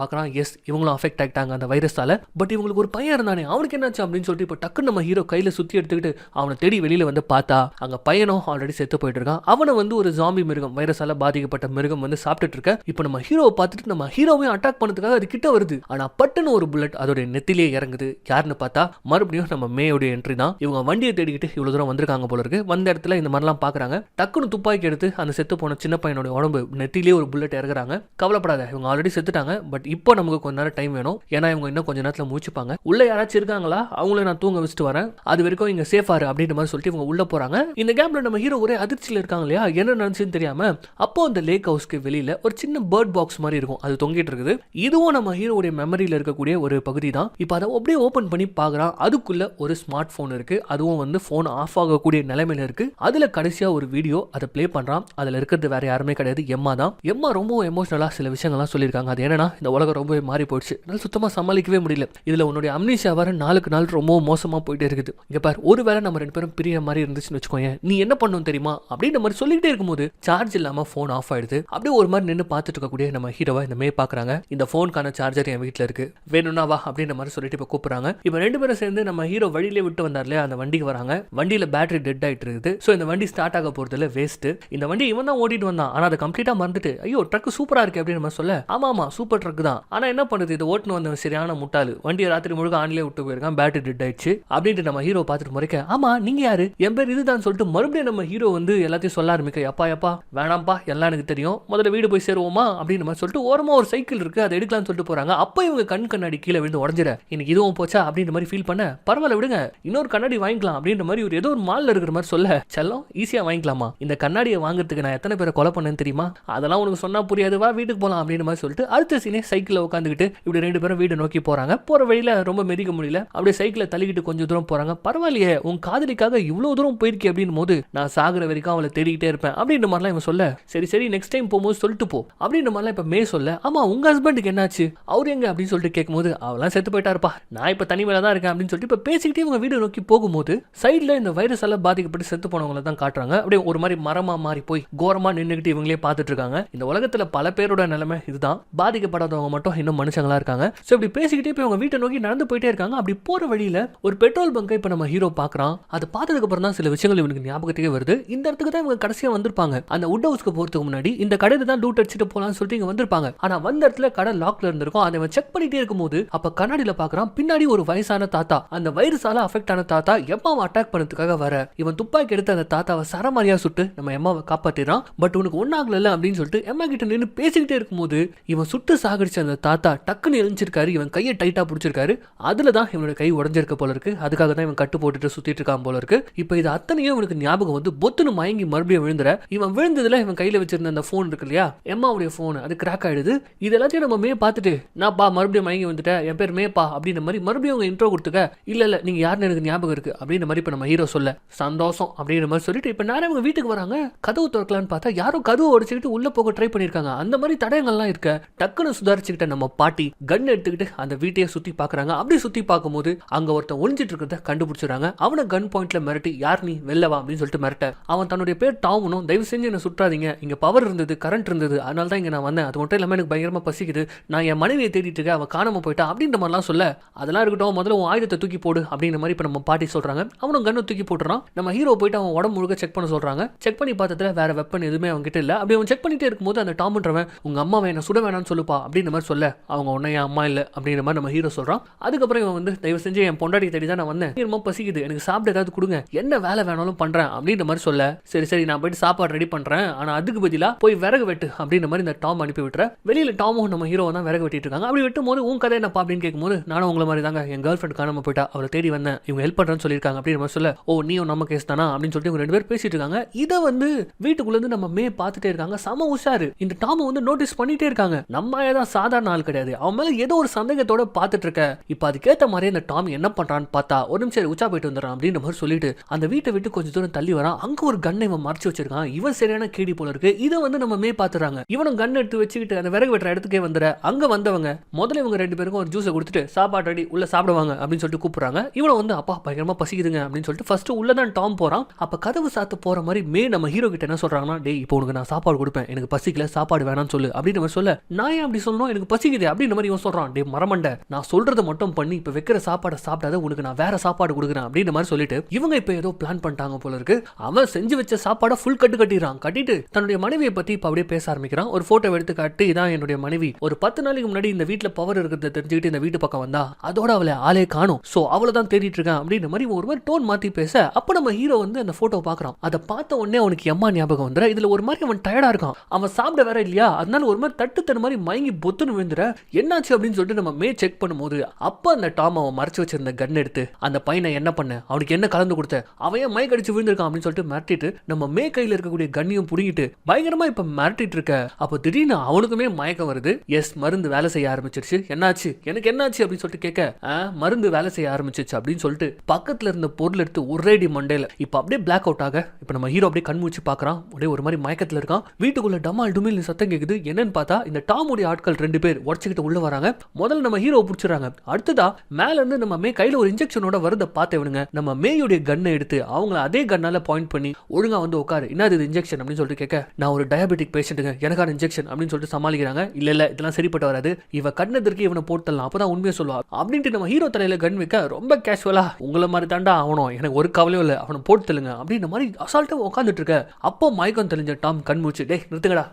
பார்க்கறான். எஸ் இவங்களும் அஃபெக்ட் ஆகிட்டாங்க அந்த வைரஸால பட் இவங்களுக்கு ஒரு பையன் இருந்தானே அவனுக்கு என்னாச்சு அப்படின்னு சொல்லிட்டு இப்போ டக்குன்னு நம்ம ஹீரோ கையில் சுற்றி எடுத்துக்கிட்டு அவனை தேடி வெளியில் வந்து பார்த்தா அங்கே பையனும் ஆல்ரெடி செத்து போயிட்டு இருக்கான். அவனை வந்து ஒரு ஜாம்பி மிருகம் வைரஸால பாதிக்கப்பட்ட மிருகம் வந்து சாப்பிட்டுட்டு இருக்க. இப்போ நம்ம ஹீரோவை பார்த்துட்டு நம்ம ஹீரோவையும் அட்டாக் பண்ணதுக்காக அது கிட்ட வருது. ஆனால் பட்டுன்னு ஒரு புல்லட் அதோட நெத்திலே இறங்குது. யாருன்னு பார்த்தா மறுபடியும் நம்ம மேயோடைய என்ட்ரி தான். இவங்க வண்டியை தேடிக்கிட்டு இவ்வளோ தூரம் வந்திருக்காங்க போல இருக்கு. வந்த இடத்துல இந்த மாதிரிலாம் பார்க்குறாங்க. டக்குன்னு துப்பாக்கி எடுத்து அந்த செத்து போன சின்ன பையனோட உடம்பு நெத்திலே ஒரு புல்லட் இறங்குறாங்க கவலைப்படாத இவங்க ஆல்ரெடி செத்துட்டாங்க. பட் இப்போ நமக்கு கொஞ்ச நேரம் டைம் வேணும். ஏன்னா இவங்க இன்னும் கொஞ்ச நேரத்தில் முடிச்சுப்பாங்க உள்ள யாராச்சும் இருக்காங்களா? அவங்கள நான் தூங்க வச்சுட்டு வரேன். அது வரைக்கும் இங்க சேஃபாரு அப்படின்ற மாதிரி சொல்லிட்டு இவங்க உள்ள போறாங்க. இந்த கேம்ல நம்ம ஹீரோ ஒரே அதிர்ச்சியில் இருக்காங்க இல்லையா? என்ன நினைச்சுன்னு தெரியாம அப்போ அந்த லேக் ஹவுஸ்க்கு வெளியில ஒரு சின்ன பேர்ட் பாக்ஸ் மாதிரி இருக்கும். அது தொங்கிட்டு இருக்குது. இதுவும் நம்ம ஹீரோடைய மெமரியில் இருக்கக்கூடிய ஒரு பகுதி தான். இப்போ அதை அப்படியே ஓபன் பண்ணி பார்க்குறான். அதுக்குள்ள ஒரு ஸ்மார்ட் போன் இருக்கு. அதுவும் வந்து போன் ஆஃப் ஆகக்கூடிய நிலைமையில இருக்கு. அதுல கடைசியா ஒரு வீடியோ அதை பிளே பண்றான். அதுல இருக்கிறது வேற யாருமே கிடையாது. எம்மா தான். எம்மா ரொம்ப ரொம்பவும் எமோஷனலாக சில விஷயங்கள்லாம் சொல்லியிருக்காங்க. அது என்னன்னா இந்த உலகம் ரொம்பவே மாறி போயிடுச்சு. அதனால் சுத்தமாக சமாளிக்கவே முடியல. இதில் உன்னுடைய அம்னிஷா வர நாளுக்கு நாள் ரொம்பவும் மோசமாக போயிட்டே இருக்குது. இங்கே பார் ஒருவேளை நம்ம ரெண்டு பேரும் பிரிய மாதிரி இருந்துச்சுன்னு வச்சுக்கோங்க நீ என்ன பண்ணணும் தெரியுமா? அப்படின்ற மாதிரி சொல்லிக்கிட்டே இருக்கும்போது சார்ஜ் இல்லாமல் ஃபோன் ஆஃப் ஆயிடுது. அப்படியே ஒரு மாதிரி நின்று பார்த்துட்டு இருக்கக்கூடிய நம்ம ஹீரோவை இந்த மே பார்க்குறாங்க இந்த ஃபோனுக்கான சார்ஜர் என் வீட்டில் இருக்கு. வேணும்னா வா அப்படின்ற மாதிரி சொல்லிட்டு இப்போ கூப்பிட்றாங்க. இப்போ ரெண்டு பேரும் சேர்ந்து நம்ம ஹீரோ வழியிலே விட்டு வந்தார் இல்லையா அந்த வண்டிக்கு வராங்க. வண்டியில் பேட்டரி டெட் ஆயிட்டு இருக்குது. ஸோ இந்த வண்டி ஸ்டார்ட் ஆக போகிறதுல வேஸ்ட்டு இந்த வண்டி இவன் தான் ஓட்டிட்டு வந்தான். ஆனால் அதை கம்ப்ளீட்டாக மறந்துட்டு ஐயோ ட்ரக் சூப்பராக இருக்கு அப்படின்னு நம்ம சொல்ல ஆமா ஆமா சூப்பர் ட்ரக் தான். ஆனால் என்ன பண்ணுது இது ஓட்டுனு வந்தவன் சரியான முட்டாளு. வண்டியை ராத்திரி முழுக்க ஆன்லேயே விட்டு போயிருக்கான் பேட்டரி டெட் ஆயிடுச்சு. அப்படின்ட்டு நம்ம ஹீரோ பார்த்துட்டு முறைக்க ஆமா நீங்க யாரு? என் பேர் இதுதான் சொல்லிட்டு மறுபடியும் நம்ம ஹீரோ வந்து எல்லாத்தையும் சொல்ல ஆரம்பிக்க எப்பா எப்பா வேணாம்ப்பா எல்லாம் எனக்கு தெரியும். முதல்ல வீடு போய் சேருவோமா? அப்படின்னு நம்ம சொல்லிட்டு ஓரமா ஒரு சைக்கிள் இருக்கு அதை எடுக்கலாம்னு சொல்லிட்டு போறாங்க. அப்போ இவங்க கண் கண்ணாடி கீழே விழுந்து உடஞ்சிட இன்னைக்கு இதுவும் போச்சா? அப்படின்ற மாதிரி ஃபீல் பண்ண பரவாயில்ல விடுங்க. இன்னொரு கண்ணாடி வாங்கிக்கலாம். அப்படின்ற மாதிரி ஒரு ஏதோ ஒரு மால்ல இருக்கிற மாதிரி சொல்ல செல்லம் ஈஸியா வாங்கிக்கலாமா? இந்த கண்ணாடியை வாங்குறதுக்கு நான் எத்தனை பேரை கொலை பண்ணேன்னு தெரியுமா? அதெல்லாம் உனக்கு சொன்னா புரியாது வா வீட்டுக்கு போகலாம் அப்படின்னு மாதிரி சொல்லிட்டு அடுத்த சீனே சைக்கிளில் உட்காந்துக்கிட்டு இப்படி ரெண்டு பேரும் வீடு நோக்கி போறாங்க. போற வழியில ரொம்ப மெதிக்க முடியல. அப்படியே சைக்கிளை தள்ளிக்கிட்டு கொஞ்சம் தூரம் போறாங்க. பரவாயில்லையே உன் காதலிக்காக இவ்வளவு தூரம் போயிருக்கே அப்படின்னு போது நான் சாகிற வரைக்கும் அவளை தேடிக்கிட்டே இருப்பேன். அப்படின்ற மாதிரிலாம் இவன் சொல்ல சரி சரி நெக்ஸ்ட் டைம் போகும்போது சொல்லிட்டு போ. அப்படின்ற மாதிரிலாம் இப்போ மே சொல்ல ஆமா உங்க ஹஸ்பண்டுக்கு என்னாச்சு? அவர் எங்க? அப்படின்னு சொல்லிட்டு கேட்கும்போது அவெல்லாம் செத்து போயிட்டாருப்பா. நான் இப்ப தனிமையில தான் இருக்கேன் அப்படின்னு சொல்லிட்டு இப்போ பேசிக்கிட்டே இவங்க வீடு நோக்கி போகும்போது சைடுல இந்த வைரஸ் எல்லாம் பாதிக்கப்பட்டு செத்து போனவங்களை தான் காட்டுறாங்க. அப்படியே ஒரு மாதிரி மரமா மாறி போய் கோரமா நின்றுக்கிட்டு இவங்களே பார்த்துட்டு இருக்காங்க. இந்த உலகத்தை பல பேரோட நிலைமை இதுதான். பாதிக்கப்படாதவங்க மட்டும் இன்னும் மனுஷங்களா இருக்காங்க. ஸோ இப்படி பேசிக்கிட்டே போய் அவங்க வீட்டை நோக்கி நடந்து போயிட்டே இருக்காங்க. அப்படி போற வழியில ஒரு பெட்ரோல் பங்கை இப்ப நம்ம ஹீரோ பாக்குறான். அதை பார்த்ததுக்கு அப்புறம் தான் சில விஷயங்கள் இவனுக்கு ஞாபகத்துக்கே வருது. இந்த இடத்துக்கு தான் இவங்க கடைசியா வந்திருப்பாங்க. அந்த உட் ஹவுஸ்க்கு போறதுக்கு முன்னாடி இந்த கடையில தான் லூட் அடிச்சுட்டு போலாம்னு சொல்லிட்டு இங்க வந்திருப்பாங்க. ஆனா வந்த இடத்துல கடை லாக்ல இருந்திருக்கும். அதை அவன் செக் பண்ணிட்டே இருக்கும்போது அப்ப கண்ணாடியில பாக்குறான். பின்னாடி ஒரு வயசான தாத்தா. அந்த வைரஸால அஃபெக்ட் ஆன தாத்தா எம்மாவை அட்டாக் பண்ணதுக்காக வர. இவன் துப்பாக்கி எடுத்து அந்த தாத்தாவை சரமாரியா சுட்டு நம்ம எம்மாவை காப்பாத்திடுறான். பட் உனக்கு ஒன்னாகல அப்படின்னு சொல்லிட்டு எம்மா கிட்ட நின்று பேசிக்கிட்டே இருக்கும்போது இவன் சுட்டு சாகடிச்ச அந்த தாத்தா டக்குன்னு எழுந்திருக்காரு இவன் கையை டைட்டா பிடிச்சிருக்காரு. அதுல தான் இவனோட கை உடஞ்சிருக்க போல இருக்கு. அதுக்காக தான் இவன் கட்டு போட்டுட்டு சுத்திட்டு இருக்கான் போல இருக்கு. இப்போ இது அத்தனையும் இவனுக்கு ஞாபகம் வந்து பொத்துன்னு மயங்கி மறுபடியும் விழுந்துற. இவன் விழுந்ததுல இவன் கையில வச்சிருந்த அந்த ஃபோன் இருக்கு இல்லையா? எம்மாவுடைய ஃபோன் அது கிராக் ஆயிடுது. இது எல்லாத்தையும் நம்ம மே பார்த்துட்டு நான் பா மறுபடியும் மயங்கி வந்துட்டேன் என் பேர் மேப்பா அப்படின்ற மாதிரி மறுபடியும் அவங்க இன்ட்ரோ கொடுத்துக்க. இல்ல இல்ல நீங்க யாருன்னு எனக்கு ஞாபகம் இருக்கு. அப்படின்ற மாதிரி இப்ப நம்ம ஹீரோ சொல்ல சந்தோஷம். அப்படின்ற மாதிரி சொல்லிட்டு இப்ப நேரம் இவங்க வீட்டுக்கு வராங்க. கதவு திறக்கலான்னு பார்த்தா யாரோ கதவு உடைச்சுக்கிட்டு உள்ள போக ட்ரை பண்ணிருக்காங்க. அந்த மாதிரி தடயங்கள்லாம் இருக்க டக்குன்னு சுதாரிச்சுக்கிட்ட நம்ம பாட்டி கன் எடுத்துக்கிட்டு அந்த வீட்டையே சுத்தி பாக்குறாங்க. அப்படி சுத்தி பார்க்கும்போது அங்க ஒருத்தன் ஒளிஞ்சிட்டு இருக்கிறத கண்டுபிடிச்சிடுறாங்க. அவனை கன் பாயிண்ட்ல மிரட்டி யார் நீ? வெல்லவா அப்படின்னு சொல்லிட்டு மிரட்ட. அவன் தன்னுடைய பேர் டாமனும் தயவு செஞ்சு என்ன சுற்றாதீங்க. இங்க பவர் இருந்தது கரண்ட் இருந்தது. அதனால தான் இங்க நான் வந்தேன். அது மட்டும் இல்லாம எனக்கு பயங்கரமா பசிக்குது. நான் என் மனைவியை தேடிட்டு இருக்கேன். அவன் காணாம போயிட்டா அப்படின்ற மாதிரிலாம் சொல்ல அதெல்லாம் இருக்கட்டும். முதல்ல உன் ஆயுதத்தை தூக்கி போடு அப்படின்ற மாதிரி இப்போ நம்ம பாட்டி சொல்றாங்க. அவனும் கண்ணை தூக்கி போட்டுறான். நம்ம ஹீரோ போயிட்டு அவன் உடம்பு முழுக்க செக் பண்ண சொல்றாங்க. செக் பண்ணி பார்த்ததுல வேற வெப்பன் எதுவுமே அவன் கிட்ட இல்ல. அப்படி அவன் செக் பண்ணிட்டே இருக்கும்போது அந்த ஷாமுன்றவன் உங்க அம்மாவை என்ன சுட வேணாம்னு சொல்லுப்பா அப்படின்ற மாதிரி சொல்ல. அவங்க உன்னை என் அம்மா இல்லை அப்படின்ற மாதிரி நம்ம ஹீரோ சொல்றான். அதுக்கப்புறம் இவன் வந்து தயவு செஞ்சு என் பொண்டாட்டி தேடி தான் நான் வந்தேன். ரொம்ப பசிக்குது. எனக்கு சாப்பிட ஏதாவது கொடுங்க. என்ன வேலை வேணாலும் பண்றேன் அப்படின்ற மாதிரி சொல்ல. சரி சரி நான் போயிட்டு சாப்பாடு ரெடி பண்ணுறேன் ஆனால் அதுக்கு பதிலாக போய் விறகு வெட்டு அப்படின்ற மாதிரி இந்த டாம் அனுப்பி விட்டுற. வெளியில் டாமும் நம்ம ஹீரோ தான் விறகு வெட்டிட்டு இருக்காங்க. அப்படி வெட்டும் போது உன் கதை என்னப்பா? அப்படின்னு கேட்கும்போது நானும் உங்களை மாதிரி தாங்க. என் கேர்ள் ஃப்ரெண்ட் காணாமல் போயிட்டா. அவளை தேடி வந்தேன். இவங்க ஹெல்ப் பண்ணுறேன்னு சொல்லியிருக்காங்க அப்படின்னு மாதிரி சொல்ல. ஓ நீயும் நம்ம கேஸ் தானா? அப்படின்னு சொல்லிட்டு இவங்க ரெண்டு பேர் பேசிட்டு இருக்காங்க. இதை வந்து வீட்டுக்குள்ளேருந்து நம்ம மே பார்த்துட்டே இருக்காங்க. சம உஷாரு. இந்த டாம வந்து நோட்டீஸ் பண்ணிட்டே இருக்காங்க. நம்ம தான் சாதாரண ஆள் கிடையாது. அவன் மேல ஏதோ ஒரு சந்தேகத்தோட பார்த்துட்டு இருக்க. இப்போ அதுக்கேற்ற மாதிரி அந்த டாம் என்ன பண்றான்னு பார்த்தா ஒரு நிமிஷம் உச்சா போயிட்டு வந்துடுறான் அப்படின்ற மாதிரி சொல்லிட்டு அந்த வீட்டை விட்டு கொஞ்சம் தூரம் தள்ளி வரான். அங்க ஒரு கண்ணை இவன் மறைச்சு வச்சிருக்கான். இவன் சரியான கேடி போல இருக்கு. இதை வந்து நம்ம மே பாத்துறாங்க இவனும் கண் எடுத்து வச்சுக்கிட்டு அந்த விறகு வெட்டுற இடத்துக்கே வந்துட அங்க வந்தவங்க முதல்ல இவங்க ரெண்டு பேருக்கும் ஒரு ஜூஸை கொடுத்துட்டு சாப்பாடு ரெடி உள்ள சாப்பிடுவாங்க அப்படின்னு சொல்லிட்டு கூப்பிடுறாங்க. இவனை வந்து அப்பா பயங்கரமா பசிக்குதுங்க அப்படின்னு சொல்லிட்டு ஃபர்ஸ்ட் உள்ள தான் டாம் போறான். அப்ப கதவு சாத்து போற மாதிரி மே நம்ம ஹீரோ கிட்ட என்ன சொல்றாங்கன்னா டேய் இப்போ உனக்கு நான் சாப்பாடு கொடுப்பேன். எனக்கு பசிக்கல சாப்பாடு சாப்பாடு வேணாம்னு சொல்லு. அப்படின்னு மாதிரி சொல்ல நான் ஏன் அப்படி சொல்லணும்? எனக்கு பசிக்குது அப்படின்னு மாதிரி இவன் சொல்றான். டே மரமண்ட நான் சொல்றதை மட்டும் பண்ணி இப்ப வைக்கிற சாப்பாடை சாப்பிடாத உனக்கு நான் வேற சாப்பாடு கொடுக்குறேன் அப்படின்ற மாதிரி சொல்லிட்டு இவங்க இப்ப ஏதோ பிளான் பண்ணிட்டாங்க போல இருக்கு. அவன் செஞ்சு வச்ச சாப்பாடை ஃபுல் கட்டு கட்டிடுறான். கட்டிட்டு தன்னுடைய மனைவியை பத்தி இப்ப அப்படியே பேச ஆரம்பிக்கிறான். ஒரு போட்டோ எடுத்து காட்டி இதான் என்னுடைய மனைவி. ஒரு பத்து நாளைக்கு முன்னாடி இந்த வீட்ல பவர் இருக்கிறத தெரிஞ்சுக்கிட்டு இந்த வீட்டு பக்கம் வந்தா அதோட அவளை ஆளே காணும். சோ அவளை தான் தேடிட்டு இருக்கேன் அப்படின்ற மாதிரி ஒரு மாதிரி டோன் மாத்தி பேச அப்ப நம்ம ஹீரோ வந்து அந்த போட்டோ பாக்குறான். அதை பார்த்த உடனே அவனுக்கு எம்மா ஞாபகம் வந்துடும் இதுல ஒரு மாதிரி அவன் டயர்டா இருக்கான். அவன் சாப்பிட வேற இல்லையா? அதனால ஒரு மாதிரி தட்டு மாதிரி மயங்கி பொத்துன்னு விழுந்துற. என்னாச்சு அப்படின்னு சொல்லிட்டு நம்ம மே செக் பண்ணும்போது அப்ப அந்த டாம் அவன் மறைச்சு வச்சிருந்த கன் எடுத்து அந்த பையனை என்ன பண்ண? அவனுக்கு என்ன கலந்து கொடுத்த? அவன் ஏன் மயக்க அடிச்சு விழுந்திருக்கான் அப்படின்னு சொல்லிட்டு மிரட்டிட்டு நம்ம மே கையில இருக்கக்கூடிய கண்ணியும் புடுங்கிட்டு பயங்கரமா இப்ப மிரட்டிட்டு இருக்க. அப்போ திடீர்னு அவனுக்குமே மயக்கம் வருது. எஸ் மருந்து வேலை செய்ய ஆரம்பிச்சிருச்சு. என்னாச்சு? எனக்கு என்னாச்சு அப்படின்னு சொல்லிட்டு கேட்க மருந்து வேலை செய்ய ஆரம்பிச்சிச்சு அப்படின்னு சொல்லிட்டு பக்கத்துல இருந்த பொருள் எடுத்து ஒரேடி மண்டையில இப்ப அப்படியே பிளாக் அவுட் ஆக இப்ப நம்ம ஹீரோ அப்படியே கண் மூச்சு பாக்குறான். அப்படியே ஒரு மாதிரி மயக்கத்துல இருக்கான். வீட்டுக்குள்ள டமால் டுமில் சத்தம் கேக்குது. என்னன்னு பார்த்தா இந்த டாமுடைய ஆட்கள் ரெண்டு பேர் உடச்சிக்கிட்டு உள்ள வராங்க. முதல்ல நம்ம ஹீரோ பிடிச்சிடறாங்க. அடுத்ததா மேல இருந்து நம்ம மே கையில ஒரு இன்ஜெக்ஷனோட வரத பார்த்தவனுங்க நம்ம மேயுடைய கன்னை எடுத்து அவங்கள அதே கன்னால பாயிண்ட் பண்ணி ஒழுங்கா வந்து உட்காரு. என்ன இது இன்ஜெக்ஷன் அப்படின்னு சொல்லிட்டு கேட்க நான் ஒரு டயபெட்டிக் பேஷண்ட்டுங்க எனக்கான இன்ஜெக்ஷன் அப்படின்னு சொல்லிட்டு சமாளிக்கிறாங்க. இல்ல இல்ல இதெல்லாம் சரிப்பட்டு வராது. இவ கண்ணத்திற்கு இவனை போட்டலாம் அப்பதான் உண்மையை சொல்லுவா. அப்படின்ட்டு நம்ம ஹீரோ தலையில கண் வைக்க ரொம்ப கேஷுவலா உங்களை மாதிரி தாண்டா ஆகணும். எனக்கு ஒரு கவலையும் இல்லை. அவனை போட்டு தள்ளுங்க அப்படின்ற மாதிரி அசால்ட்டா உட்காந்துட்டு இருக்க. அப்போ மயக்கம் தெளிஞ்ச டாம் கண் முடிச்சு டேய் நிறுத்துங்கடா.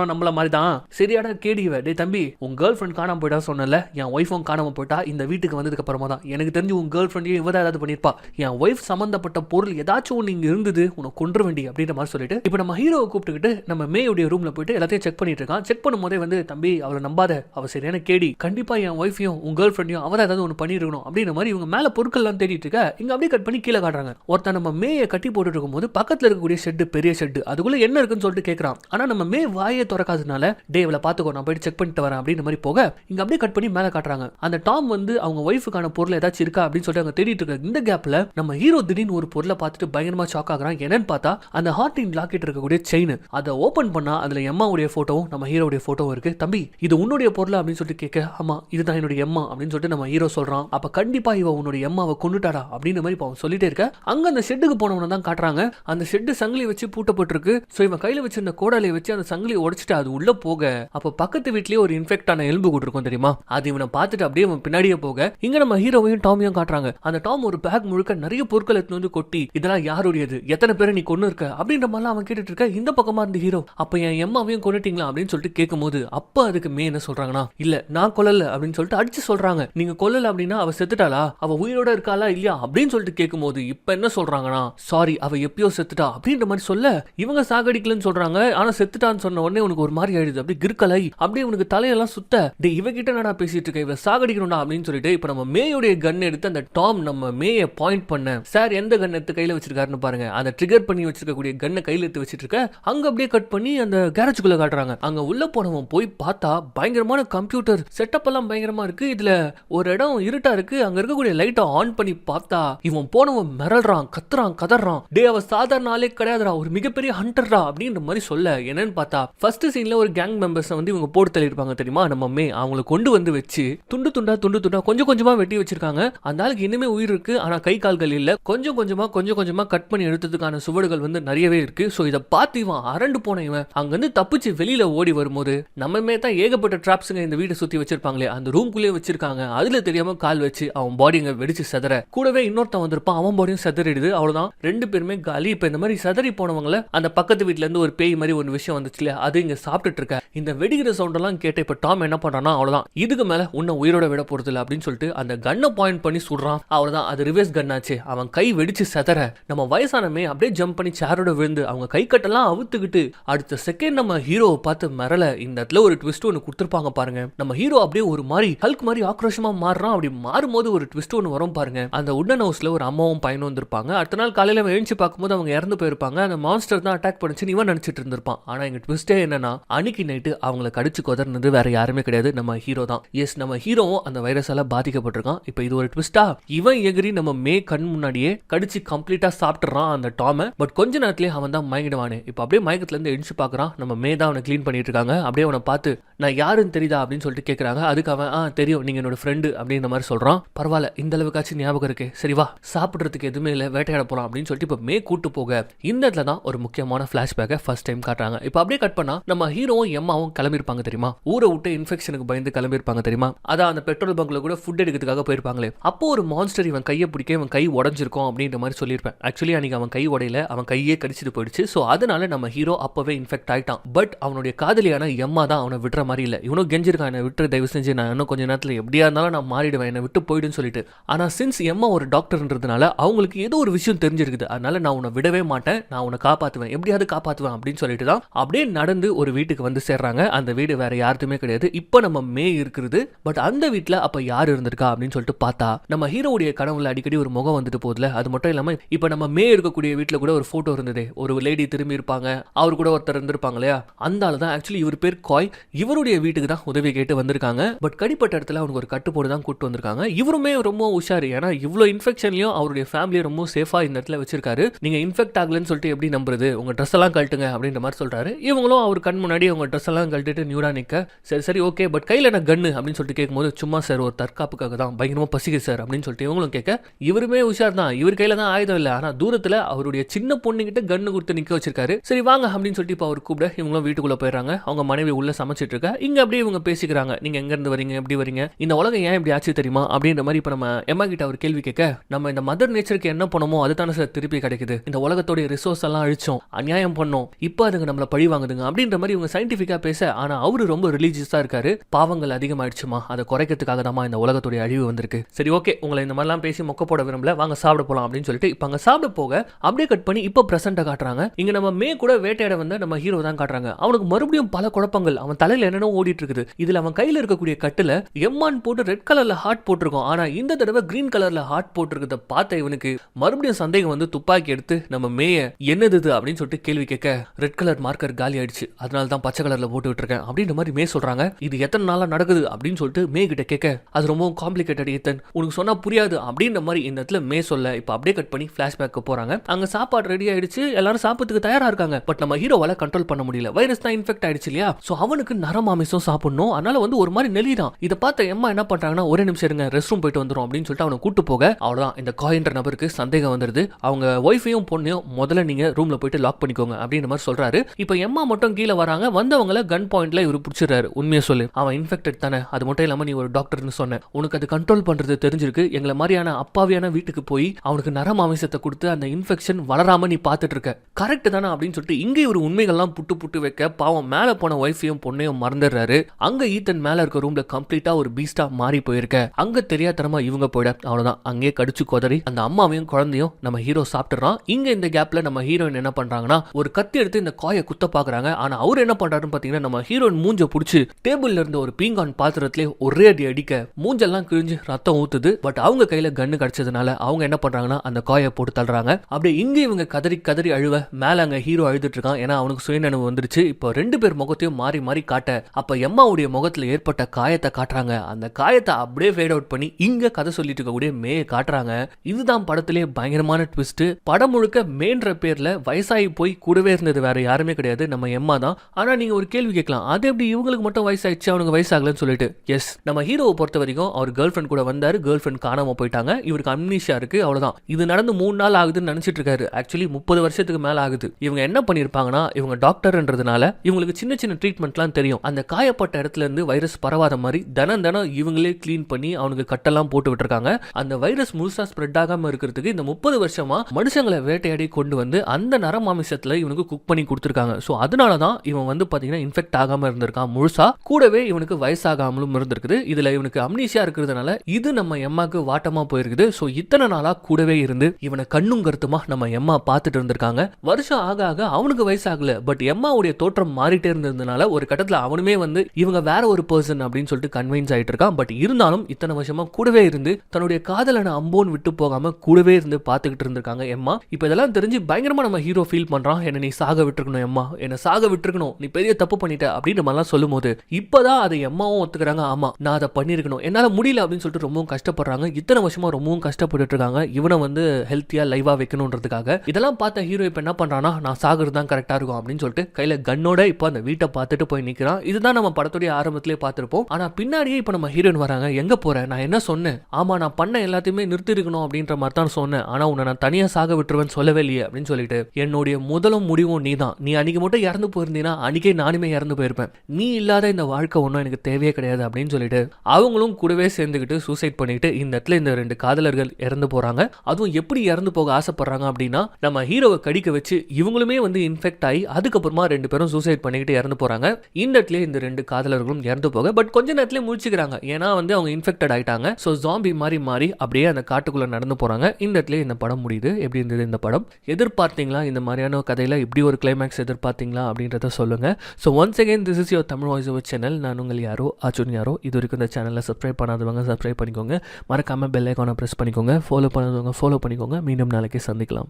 இவனும் நம்மள மாதிரி தான் சரியாடா கேடி டே தம்பி உன் கேர்ள் ஃப்ரெண்ட் காணாம போயிட்டா சொன்னல என் ஒய்ஃபும் காணாம போயிட்டா இந்த வீட்டுக்கு வந்ததுக்கு அப்புறமா தான். எனக்கு தெரிஞ்சு உன் கேர்ள் ஃப்ரெண்டையும் இவ ஏதாவது பண்ணிருப்பா. என் ஒய்ஃப் சம்பந்தப்பட்ட பொருள் ஏதாச்சும் ஒன்று இங்கே இருந்தது உனக்கு கொன்று வேண்டி அப்படின்ற மாதிரி சொல்லிட்டு இப்போ நம்ம ஹீரோவை கூப்பிட்டுக்கிட்டு நம்ம மேயுடைய ரூம்ல போயிட்டு எல்லாத்தையும் செக் பண்ணிட்டு இருக்கான். செக் பண்ணும்போதே வந்து தம்பி அவளை நம்பாத. அவ சரியான கேடி. கண்டிப்பா என் ஒய்ஃபையும் உன் கேர்ள் ஃப்ரெண்டையும் அவதான் ஏதாவது ஒன்று பண்ணிருக்கணும் அப்படின்ற மாதிரி இவங்க மேல பொருட்கள்லாம் தேடிட்டு இருக்க இங்க அப்படியே கட் பண்ணி கீழே காட்டுறாங்க. ஒருத்தன் நம்ம மேயை கட்டி போட்டுட்டு இருக்கும்போது பக்கத்துல இருக்கக்கூடிய ஷெட்டு பெரிய ஷெட்டு அதுக்குள்ள என்ன இருக்குன்னு சொல்லிட்டு கேட்கறான் ஆனா நம்ம மே வாய திறக்காதனால டே இவளை பார்த்துக்கோ நான் போயிட்டு செக் பண்ணிட்டு வரேன் அப்படின்ற மாதிரி போக இங்க அப்படியே கட் பண்ணி மேலே காட்டுறாங்க. அந்த டாம் வந்து அவங்க ஒய்ஃபுக்கான பொருள் ஏதாச்சும் இருக்கா அப்படின்னு சொல்லிட்டு அவங்க தேடிட்டு இருக்க இந்த கேப்ல நம்ம ஹீரோ திடீர்னு ஒரு பொருளை பார்த்துட்டு பயங்கரமா ஷாக் ஆகுறான். என்னன்னு பார்த்தா அந்த ஹார்டின் லாக்கெட் இருக்கக்கூடிய செயின் அதை ஓபன் பண்ணா அதுல எம்மாவுடைய போட்டோவும் நம்ம ஹீரோடைய போட்டோவும் இருக்கு. தம்பி இது உன்னுடைய பொருள்? அப்படின்னு சொல்லிட்டு கேட்க ஆமா இதுதான் என்னுடைய எம்மா அப்படின்னு சொல்லிட்டு நம்ம ஹீரோ சொல்றான். அப்ப கண்டிப்பா இவ உன்னுடைய எம்மாவை கொண்டுட்டாடா அப்படின்னு மாதிரி இப்ப அவன் சொல்லிட்டே இருக்க. அங்க அந்த ஷெட்டுக்கு போனவன தான் காட்டுறாங்க. அந்த ஷெட்டு சங்கிலி வச்சு பூட்டப்பட்டிருக்கு. சோ இவன் கையில வச்சிருந்த கோடாலையை வச்சு அந்த சங்கிலி உடைச்சிட்டு அது உள்ள போக அப்ப பக்கத்து வீட்லயே ஒரு இன்ஃபெக்ட் ஆன எலும்பு கூட்டு இருக்கும் தெரியுமா? அது இவனை பார்த்துட்டு அப்படியே அவன் பின்னாடியே போக இங்க நம்ம ஹீரோவையும் டாமியும் காட்டுறாங்க. அந்த டாம் ஒரு பேக் முழுக்க நிறைய பொருட்கள் எடுத்து வந்து கொட்டி இதெல்லாம் யாருடையது? எத்தனை பேரை நீ கொண்டு இருக்க? அப்படின்ற மாதிரிலாம் அவன் கேட்டுட்டு இருக்க இந்த பக்கமா இருந்த ஹீரோ அப்ப என் எம்மாவையும் கொண்டுட்டீங்களா அப்படின்னு சொல்லிட்டு கேட்கும்போது அப்ப அதுக்கு மே என்ன சொல்றாங்கன்னா? இல்ல நான் கொல்லல அப்படின்னு சொல்லிட்டு அடிச்சு சொல்றாங்க. நீங்க கொல்லல அப்படின்னா அவ செத்துட்டாளா? அவ உயிரோட இருக்காளா இல்லையா? அப்படின்னு சொல்லிட்டு கேட்கும்போது இப்ப என்ன சொல்றாங்கன்னா சாரி அவ எப்பயோ செத்துட்டா. அப்படின்ற மாதிரி சொல்ல இவங்க சாகடிக்கலன்னு சொல்றாங்க ஆனா செத்துட்டான்னு சொன்ன உடனே உனக்கு ஒரு மாதிரி ஆயிடுது. அப்படியே கிறுக்கலை அப்படியே உனக்கு தலையெல்லாம் சுத்த. டே இவகிட்ட என்னடா பேசிட்டு இருக்க? இவ சாகடிக்கணும்டா அப்படின்னு சொல்லிட்டு இப்ப நம்ம மேயுடைய கன் எடுத்து அந்த டாம் நம்ம மேய பாயிண்ட் பண்ண. சார் எந்த கன் எடுத்து கையில வச்சிருக்காருன்னு பாருங்க. அந்த ட்ரிகர் பண்ணி வச்சிருக்கக்கூடிய கன்னை கையில எடுத்து வச்சிட்டு இருக்க அங்க அப்படியே கட் பண்ணி அந்த கேரேஜுக்குள்ள காட்டுறாங்க. அங்க உள்ள போனவன் போய் பார்த்தா பயங்கரமான கம்ப்யூட்டர் செட்டப் எல்லாம் பயங்கரமா இருக்கு. இதுல ஒரு இடம் இருட்டா இருக்கு. அங்க இருக்கக்கூடிய லைட்டை ஆன் பண்ணி பார்த்தா இவன் போனவன் மிரள்றான் கத்துறான் கதறான். டே அவ சாதாரண ஆளே கிடையாதுடா. ஒரு மிகப்பெரிய ஹண்டர்டா அப்படின்ற மாதிரி சொல்ல. என்னன்னு பார்த்தா ஃபஸ்ட்டு சீனில் ஒரு கேங் மெம்பர்ஸை வந்து இவங்க போட்டு தள்ளிருப்பாங்க தெரியுமா? நம்ம மே அவங்கள கொண்டு வந்து வச்சு துண்டு துண்டா துண்டு துண்டா கொஞ்சம் கொஞ்சமாக வெட்டி வச்சிருக்காங்க. அந்த ஆளுக்கு இன்னுமே உயிர் இருக்கு ஆனால் கை கால்கள் இல்லை. கொஞ்சம் கொஞ்சமாக கொஞ்சம் கொஞ்சமாக கட் பண்ணி எடுத்ததுக்கான சுவடுகள் வந்து நிறையவே இருக்கு. ஸோ இதை பார்த்து இவன் அரண்டு போன இவன். அங்கேருந்து தப்பிச்சு வெளியில் ஓடி வரும்போது நம்மமே தான் ஏகப்பட்ட ட்ராப்ஸுங்க இந்த வீட்டை சுற்றி வச்சிருப்பாங்களே அந்த ரூம்குள்ளேயே வச்சிருக்காங்க. அதில் தெரியாமல் கால் வச்சு அவன் பாடிங்க வெடிச்சு செதற. கூடவே இன்னொருத்தன் வந்திருப்பான் அவன் பாடியும் செதறிடுது. அவ்வளோதான் ரெண்டு பேருமே காலி. இப்போ இந்த மாதிரி செதறி போனவங்கள அந்த பக்கத்து வீட்டிலேருந்து ஒரு பேய் மாதிரி ஒரு விஷயம் வந்துச்சு இல்லையா அது இங்க சாப்பிட்டுட்டு இருக்க. இந்த வெடிக்கிற சவுண்ட் எல்லாம் கேட்ட இப்ப டாம் என்ன பண்றான்னா அவ்வளவுதான். இதுக்கு மேல உன்னை உயிரோட விட போறது இல்ல அப்படின்னு சொல்லிட்டு அந்த கன்னை பாயிண்ட் பண்ணி சுடுறான். அவ்வளவுதான். அது ரிவர்ஸ் கன் ஆச்சு. அவன் கை வெடிச்சு செதற. நம்ம வயசானமே அப்படியே ஜம்ப் பண்ணி சேரோட விழுந்து அவங்க கை கட்டெல்லாம் அவுத்துக்கிட்டு அடுத்த செகண்ட் நம்ம ஹீரோவை பார்த்து மிரள இந்த இடத்துல ஒரு ட்விஸ்ட் ஒன்று கொடுத்துருப்பாங்க பாருங்க. நம்ம ஹீரோ அப்படியே ஒரு மாதிரி ஹல்க் மாதிரி ஆக்ரோஷமா மாறுறான். அப்படி மாறும்போது ஒரு ட்விஸ்ட் ஒன்று வரும் பாருங்க. அந்த உடன் ஹவுஸ்ல ஒரு அம்மாவும் பையனும் வந்திருப்பாங்க. அடுத்த நாள் காலையில அவன் எழுந்து பார்க்கும்போது அவங்க இறந்து போயிருப்பாங்க. அந்த மான்ஸ்டர் தான் அட்டாக் பண்ணிச்சு இவன் நினைச்சிட்டு இருந்திருப்பான். ஆனா எங்க ட்விஸ்டே என்னன்னா அன்னைக்கு நைட்டு அவங்கள கடிச்சு கொதர்னது வேற யாருமே கிடையாது. நம்ம ஹீரோ தான். எஸ் நம்ம ஹீரோவும் அந்த வைரஸால பாதிக்கப்பட்டிருக்கான். இப்போ இது ஒரு ட்விஸ்டா இவன் எகிரி நம்ம மே கண் முன்னாடியே கடிச்சு கம்ப்ளீட்டா சாப்பிட்டுறான் அந்த டாம பட் கொஞ்ச நேரத்திலேயே அவன் தான் மயங்கிடுவானே. இப்போ அப்படியே மயக்கத்துல இருந்து எழுந்து பார்க்கறான் நம்ம மே தான் அவனை க்ளீன் பண்ணிட்டு இருக்காங்க. அப்படியே அவனை பார்த்து நான் யாருன்னு தெரியுதா? அப்படின்னு சொல்லிட்டு கேட்கறாங்க அதுக்கு அவன் ஆ தெரியும். நீங்க என்னோட ஃப்ரெண்டு அப்படின்ற மாதிரி சொல்றான். பரவாயில்ல இந்த அளவுக்காச்சும் ஞாபகம் இருக்கு. சரி வா சாப்பிட்றதுக்கு எதுவுமே இல்லை வேட்டையாட போறோம் அப்படின்னு சொல்லிட்டு இப்போ மே கூட்டு போக இந்த இடத்துல தான் ஒரு முக்கியமான ஃபிளாஷ்பேக்கை ஃபர்ஸ்ட் டைம் காட்டுறாங்க. இப்போ அப்படியே கட் பண்ணா நம்ம ஹீரோவும் எம்மாவும் கிளம்பிருப்பாங்க தெரியுமா? ஊரை விட்டு இன்ஃபெக்ஷனுக்கு பயந்து கிளம்பிருப்பாங்க தெரியுமா? அதான் அந்த பெட்ரோல் பங்க்ல கூட ஃபுட் எடுக்கிறதுக்காக போயிருப்பாங்களே. அப்போ ஒரு மான்ஸ்டர் இவன் கையை பிடிக்க இவன் கை உடஞ்சிருக்கும் அப்படின்ற மாதிரி சொல்லியிருப்பேன். ஆக்சுவலி அன்னைக்கு அவன் கை உடையில அவன் கையே கடிச்சிட்டு போயிடுச்சு. ஸோ அதனால நம்ம ஹீரோ அப்பவே இன்ஃபெக்ட் ஆயிட்டான். பட் அவனுடைய காதலியான எம்மா தான் அவனை விடுற மாதிரி இல்லை. இவனும் கெஞ்சிருக்கான் என்னை விட்டு தயவு செஞ்சு நான் இன்னும் கொஞ்ச நேரத்தில் எப்படியா இருந்தாலும் நான் மாறிடுவேன். என்னை விட்டு போயிடுன்னு சொல்லிட்டு. ஆனால் சின்ஸ் எம்மா ஒரு டாக்டர்ன்றதுனால அவங்களுக்கு ஏதோ ஒரு விஷயம் தெரிஞ்சிருக்குது. அதனால நான் உன்னை விடவே மாட்டேன். நான் உன்னை காப்பாற்றுவேன் எப்படியாவது காப்பாற்றுவேன் அப்படின்னு சொல்லிட்டு தான் அப்படியே நடந்து ஒரு வீட்டுக்கு வந்து சேர்றாங்க. அந்த வீடு வேற யாருக்குமே கிடையாது. இப்போ நம்ம மே இருக்குது பட் அந்த வீட்டுல அப்ப யார் இருந்திருக்கா அப்படின்னு சொல்லிட்டு பார்த்தா நம்ம ஹீரோவுடைய கனவுல அடிக்கடி ஒரு முகம் வந்துட்டு போகுதுல. அது மட்டும் இல்லாம இப்ப நம்ம மே இருக்கக்கூடிய வீட்ல கூட ஒரு போட்டோ இருந்தது. ஒரு லேடி திரும்பி இருப்பாங்க. அவர் கூட ஒருத்தர் இருந்திருப்பாங்க இல்லையா? அந்த ஆளு தான் ஆக்சுவலி இவர் பேர் காய் இவருடைய வீட்டுக்கு தான் உதவி கேட்டு வந்திருக்காங்க. பட் கடிப்பட்ட இடத்துல அவனுக்கு ஒரு கட்டுப்போடு தான் கூட்டு வந்திருக்காங்க. இவருமே ரொம்ப உஷாரு. ஏன்னா இவ்வளோ இன்ஃபெக்ஷன்லயும் அவருடைய ஃபேமிலியை ரொம்ப சேஃபா இந்த இடத்துல வச்சிருக்காரு. நீங்க இன்ஃபெக்ட் ஆகலன்னு சொல்லிட்டு எப்படி நம்புறது? உங்க ட்ரெஸ் எல்லாம் கழட்டுங்க அப்படின்ற மாதிரி சொல்றாரு. இவங்களும் அவர் கண் முன்னாடி அவங்க ட்ரெஸ் எல்லாம் கழட்டிட்டு நியூடா நிற்க சரி சரி ஓகே பட் கையில் என்ன கன்னு அப்படின்னு சொல்லிட்டு கேட்கும்போது சும்மா சார் ஒரு தற்காப்புக்காக தான். பயங்கரமாக பசிக்கு சார் அப்படின்னு சொல்லிட்டு இவங்களும் கேட்க இவருமே உஷார் தான். இவர் கையில் தான் ஆயுதம் இல்லை. ஆனால் தூரத்தில் அவருடைய சின்ன பொண்ணுகிட்ட கன்னு கொடுத்து நிற்க வச்சிருக்காரு. சரி வாங்க அப்படின்னு சொல்லிட்டு இப்போ அவர் கூப்பிட இவங்களும் வீட்டுக்குள்ள போயிடுறாங்க. அவங்க மனைவி உள்ளே சமைச்சிட்டு இருக்கா. இங்கே அப்படியே இவங்க பேசிக்கிறாங்க. நீங்கள் எங்கேருந்து வரீங்க? எப்படி வரீங்க? இந்த உலகம் ஏன் இப்படி ஆச்சு தெரியுமா? அப்படின்ற மாதிரி இப்போ நம்ம எம்மா கிட்ட அவர் கேள்வி கேட்க நம்ம இந்த மதர் நேச்சருக்கு என்ன பண்ணமோ அதுதானே சார் திருப்பி கிடைக்குது. இந்த உலகத்தோடைய ரிசோர்ஸ் எல்லாம் அழிச்சோம். அநியாயம் பண்ணோம். இப்போ அதுங்க நம்மளை பழி வாங்குதுங்க. அப்படின்ற மாதிரி இவங்க சயின்டிஃபிக்காக பேச ஆனா அவரு ரொம்ப ரிலீஜியஸாக இருக்காரு. பாவங்கள் அதிகமாயிடுச்சுமா. அதை குறைக்கிறதுக்காக தான் இந்த உலகத்துடைய அழிவு வந்திருக்கு. சரி ஓகே உங்களை இந்த மாதிரிலாம் பேசி மொக்க போட விரும்பல. வாங்க சாப்பிட போகலாம் அப்படின்னு சொல்லிட்டு இப்போ அங்க சாப்பிட போக அப்படியே கட் பண்ணி இப்போ ப்ரெசண்ட்டை காட்டுறாங்க. இங்க நம்ம மே கூட வேட்டையாட வந்த நம்ம ஹீரோ தான் காட்டுறாங்க. அவனுக்கு மறுபடியும் பல குழப்பங்கள். அவன் தலையில என்னென்ன ஓடிட்டு இருக்குது இதுல அவன் கையில இருக்கக்கூடிய கட்டுல எம்மான் போட்டு ரெட் கலர்ல ஹார்ட் போட்டிருக்கோம். ஆனா இந்த தடவை கிரீன் கலர்ல ஹார்ட் போட்டிருக்கிறத பார்த்த இவனுக்கு மறுபடியும் சந்தேகம் வந்து துப்பாக்கி எடுத்து நம்ம மேய என்னது இது அப்படின்னு சொல்லிட்டு கேள்வி கேட்க ரெட் கலர் மார்க்கர் காலி ஆயிடுச்சு அதனால தான் பச்சை கலர்ல போட்டு விட்டுருக்கேன் அப்படின்ற மாதிரி மே சொல்றாங்க. இது எத்தனை நாளா நடக்குது அப்படின்னு சொல்லிட்டு மே கிட்ட கேட்க அது ரொம்ப காம்ப்ளிகேட்டட் ஏத்தன் உனக்கு சொன்னா புரியாது அப்படின்ற மாதிரி இந்த இடத்துல மே சொல்ல இப்போ அப்படியே கட் பண்ணி ஃபிளாஷ்பேக்கு போறாங்க. அங்க சாப்பாடு ரெடி ஆயிடுச்சு எல்லாரும் சாப்பிட்டுக்கு தயாரா இருக்காங்க. பட் நம்ம ஹீரோவால கண்ட்ரோல் பண்ண முடியல. வைரஸ் தான் இன்ஃபெக்ட் ஆயிடுச்சு இல்லையா? சோ அவனுக்கு நரமாமிசம் சாப்பிடணும். அதனால வந்து ஒரு மாதிரி நெளிதான். இதை பார்த்த எம்மா என்ன பண்றாங்கன்னா ஒரே நிமிஷம் இருங்க ரெஸ்ட் ரூம் போயிட்டு வந்துரும் அப்படின்னு சொல்லிட்டு அவனை கூட்டு போக. அவ்வளவுதான். இந்த காயின்ற நபருக்கு சந்தேகம் வந்துருது. அவங்க ஒய்ஃபையும் பொண்ணையும் முதல்ல நீங்க ரூம்ல போயிட்டு லாக் பண்ணிக்கோங்க அப்படின்ற மாதிரி சொல்றாரு. இப்போ எம்மா மட்டும் கீழே வராங்க. வந்தவங்கள கன் பாயிண்ட்ல இவர் பிடிச்சிடுறாரு. உண்மையை சொல்லு. அவன் இன்ஃபெக்டட் தானே. அது மட்டும் இல்லாம நீ ஒரு டாக்டர்னு சொன்ன. உனக்கு அது கண்ட்ரோல் பண்றது தெரிஞ்சிருக்கு. எங்களை மாதிரியான அப்பாவியான வீட்டுக்கு போய் அவனுக்கு நரம் ஆவேசத்தை கொடுத்து அந்த இன்ஃபெக்ஷன் வளராம நீ பார்த்துட்டு இருக்க. கரெக்ட் தானே அப்படின்னு சொல்லிட்டு இங்கே ஒரு உண்மைகள்லாம் புட்டு புட்டு வைக்க பாவம் மேல போன ஒய்ஃபையும் பொண்ணையும் மறந்துடுறாரு. அங்க ஈத்தன் மேல இருக்க ரூம்ல கம்ப்ளீட்டா ஒரு பீஸ்டா மாறி போயிருக்க. அங்க தெரியாதனமா இவங்க போயிட. அவ்வளவுதான். அங்கேயே கடிச்சு கொதறி அந்த அம்மாவையும் குழந்தையும் நம்ம ஹீரோ சாப்பிட்டுறான். இங்க இந்த கேப்ல நம்ம ஹீரோயின் என்ன பண்றாங்கன்னா ஒரு கத்தி எடுத்து இந்த காயை குத்த பாக்குறாங்க. ஆனா அவர் என்ன பண்ணுறாருன்னு பாத்தீங்கன்னா நம்ம ஹீரோயின் மூஞ்ச புடிச்சு டேபிள்ல இருந்த ஒரு பீங்கான் பாத்திரத்திலே ஒரே அடி அடிக்க மூஞ்செல்லாம் கிழிஞ்சு ரத்தம் ஊத்துது. பட் அவங்க கையில கண்ணு கிடைச்சதுனால அவங்க என்ன பண்றாங்கன்னா அந்த காயை போட்டு தள்ளுறாங்க. அப்படியே இங்க இவங்க கதறி கதறி அழுவ மேல அங்க ஹீரோ அழுதுட்டு இருக்கான். ஏன்னா அவனுக்கு சுயநினைவு வந்துருச்சு. இப்போ ரெண்டு பேர் முகத்தையும் மாறி மாறி காட்ட அப்போ எம்மாவுடைய முகத்துல ஏற்பட்ட காயத்தை காட்டுறாங்க. அந்த காயத்தை அப்படியே ஃபேட் அவுட் பண்ணி இங்க கதை சொல்லிட்டு இருக்கக்கூடிய மேயை காட்டுறாங்க. இதுதான் படத்திலே பயங்கரமான ட்விஸ்ட் படம் முழுக்க மேன்ற பேரில் வயசாகி போய் கூடவே இருந்தது வேற யாருமே கிடையாது. நம்ம எம்மா தான் ஆனால் நீங்கள் ஒரு கேள்வி கேட்கலாம். அது எப்படி இவங்களுக்கு மட்டும் வயசாயிடுச்சு அவனுக்கு வயசாகலன்னு சொல்லிட்டு? எஸ் நம்ம ஹீரோவை பொறுத்த வரைக்கும் அவர் கேர்ள் ஃப்ரெண்ட் கூட வந்தார் கேர்ள் ஃப்ரெண்ட் காணாம போயிட்டாங்க. இவருக்கு அம்னீஷா இருக்கு அவ்வளோதான் இது நடந்து மூணு நாள் ஆகுதுன்னு நினச்சிட்டு இருக்காரு. ஆக்சுவலி முப்பது வருஷத்துக்கு மேலே ஆகுது. இவங்க என்ன பண்ணியிருப்பாங்கன்னா இவங்க டாக்டர்ன்றதுனால இவங்களுக்கு சின்ன சின்ன ட்ரீட்மெண்ட்லாம் தெரியும். அந்த காயப்பட்ட இடத்துல இருந்து வைரஸ் பரவாத மாதிரி தினம் தினம் இவங்களே க்ளீன் பண்ணி அவனுக்கு கட்டெல்லாம் போட்டு விட்டுருக்காங்க. அந்த வைரஸ் முழுசா ஸ்ப்ரெட் ஆகாம இருக்கிறதுக்கு இந்த முப்பது வருஷமா மனுஷங்களை வேட்டையாடி கொண்டு வந்து அந்த நரமாமிசத்துல இவனுக்கு குக் பண்ணி கொடுத்துருக்காங்க. ஸோ அதனால தான் இவன் வந்து பார்த்தீங்கன்னா இன்ஃபெக்ட் ஆகாமல் இருந்திருக்கான். முழுசா கூடவே இவனுக்கு வயசாகாமலும் இருந்திருக்குது. இதுல இவனுக்கு அம்னீஷியா இருக்கிறதுனால இது நம்ம எம்மாக்கு வாட்டமாக போயிருக்குது. ஸோ இத்தனை நாளா கூடவே இருந்து இவனை கண்ணும் கருத்துமா நம்ம எம்மா பார்த்துட்டு இருந்திருக்காங்க. வருஷம் ஆக ஆக அவனுக்கு வயசாகல. பட் எம்மாவுடைய தோற்றம் மாறிட்டே இருந்ததுனால ஒரு கட்டத்துல அவனுமே வந்து இவங்க வேற ஒரு பர்சன் அப்படின்னு சொல்லிட்டு கன்வின்ஸ் ஆயிட்டு இருக்கான். பட் இருந்தாலும் இத்தனை வருஷமா கூடவே இருந்து தன்னுடைய காதலனை அம்போன் விட்டு போகாம கூடவே இருந்து பார்த்துக்கிட்டு இருந்திருக்காங்க எம்மா. இப்போ இதெல்லாம் தெரிஞ்சு பயங்கரமா நம்ம ஹீரோ ஃபீல் பண்றான். என்ன நீ சாக விட்டுருக்கணும் எம்மா. என்ன சாக விட்டுருக்கணும். நீ பெரிய தப்பு பண்ணிட்ட அப்படின்ற மாதிரிலாம் சொல்லும் போது இப்போதான் அதை எம்மாவும் ஒத்துக்கிறாங்க. ஆமா நான் அதை பண்ணியிருக்கணும். என்னால் முடியல அப்படின்னு சொல்லிட்டு ரொம்பவும் கஷ்டப்படுறாங்க. இத்தனை வருஷமா ரொம்பவும் கஷ்டப்பட்டு இருக்காங்க இவனை வந்து ஹெல்த்தியா லைவா வைக்கணுன்றதுக்காக. இதெல்லாம் பார்த்த ஹீரோ இப்போ என்ன பண்றானா நான் சாகுறது தான் கரெக்டா இருக்கும் அப்படின்னு சொல்லிட்டு கையில கன்னோட இப்போ அந்த வீட்டை பார்த்துட்டு போய் நிற்கிறான் இதுதான் நம்ம படத்துடைய ஆரம்பத்திலே பார்த்துருப்போம். ஆனா பின்னாடியே இப்போ நம்ம ஹீரோயின் வராங்க. எங்க போற? நான் என்ன சொன்னேன்? ஆமா நான் பண்ண எல்லாத்தையுமே நிறுத்தி இருக்கணும் அப்படின்ற மாதிரி தான் சொன்னேன். ஆனா உன்னை நான் தனியா சாக விட்டுருவேன் சொல்லவே இல்லையே அப்படின்னு சொல்லிட்டு என்னுடைய முதலும் முடிவும் நீ தான் நீ அன்னைக்கு மட்டும் இறந்து போயிருந்தீங்கன்னா அன்னைக்கே நானுமே இறந்து போயிருப்பேன். நீ இல்லாத இந்த வாழ்க்கை ஒன்றும் எனக்கு தேவையே கிடையாது அப்படின்னு சொல்லிட்டு அவங்களும் கூடவே சேர்ந்துக்கிட்டு சூசைட் பண்ணிட்டு இந்த இடத்துல இந்த ரெண்டு காதலர்கள் இறந்து போறாங்க. அதுவும் எப்படி இறந்து போக ஆசைப்படுறாங்க அப்படின்னா நம்ம ஹீரோவை கடிக்க வச்சு இவங்களுமே வந்து இன்ஃபெக்ட் ஆகி அதுக்கப்புறமா ரெண்டு பேரும் சூசைட் பண்ணிக்கிட்டு இறந்து போறாங்க. இந்த இடத்துல இந்த ரெண்டு காதலர்களும் இறந்து போக பட் கொஞ்ச நேரத்துல முடிச்சுக்கிறாங்க ஏன்னா வந்து அவங்க இன்ஃபெக்டட் ஆயிட்டாங்க. ஸோ ஜாம்பி மாதிரி மாறி அப்படியே அந்த காட்டுக்குள்ள நடந்து போறாங்க. இந்த இடத்துல இந்த படம் முடியுது. எப்படி இருந்தது இந்த படம்? எதிர்பார்த்தீங்களா? இந்த மாதிரியான கதையில இப்படி ஒரு கிளைமேக்ஸ் எதிர்பார்த்தீங்களா? அப்படின்றத சொல்லுங்க. So once again this is your Tamil voice over channel நான் உங்கள் யாரோ? அர்ஜுன் யாரோ? இது வரைக்கும் இந்த சேனலை சப்ஸ்கிரைப் பண்ணாதவங்க சப்ஸ்கிரைப் பண்ணிக்கோங்க. மறக்காமல் பெல் ஐக்கானை ப்ரெஸ் பண்ணிக்கோங்க. ஃபாலோ பண்ணாதவங்க ஃபாலோ பண்ணிக்கோங்க. மீண்டும் நாளைக்கு சந்திக்கலாம்.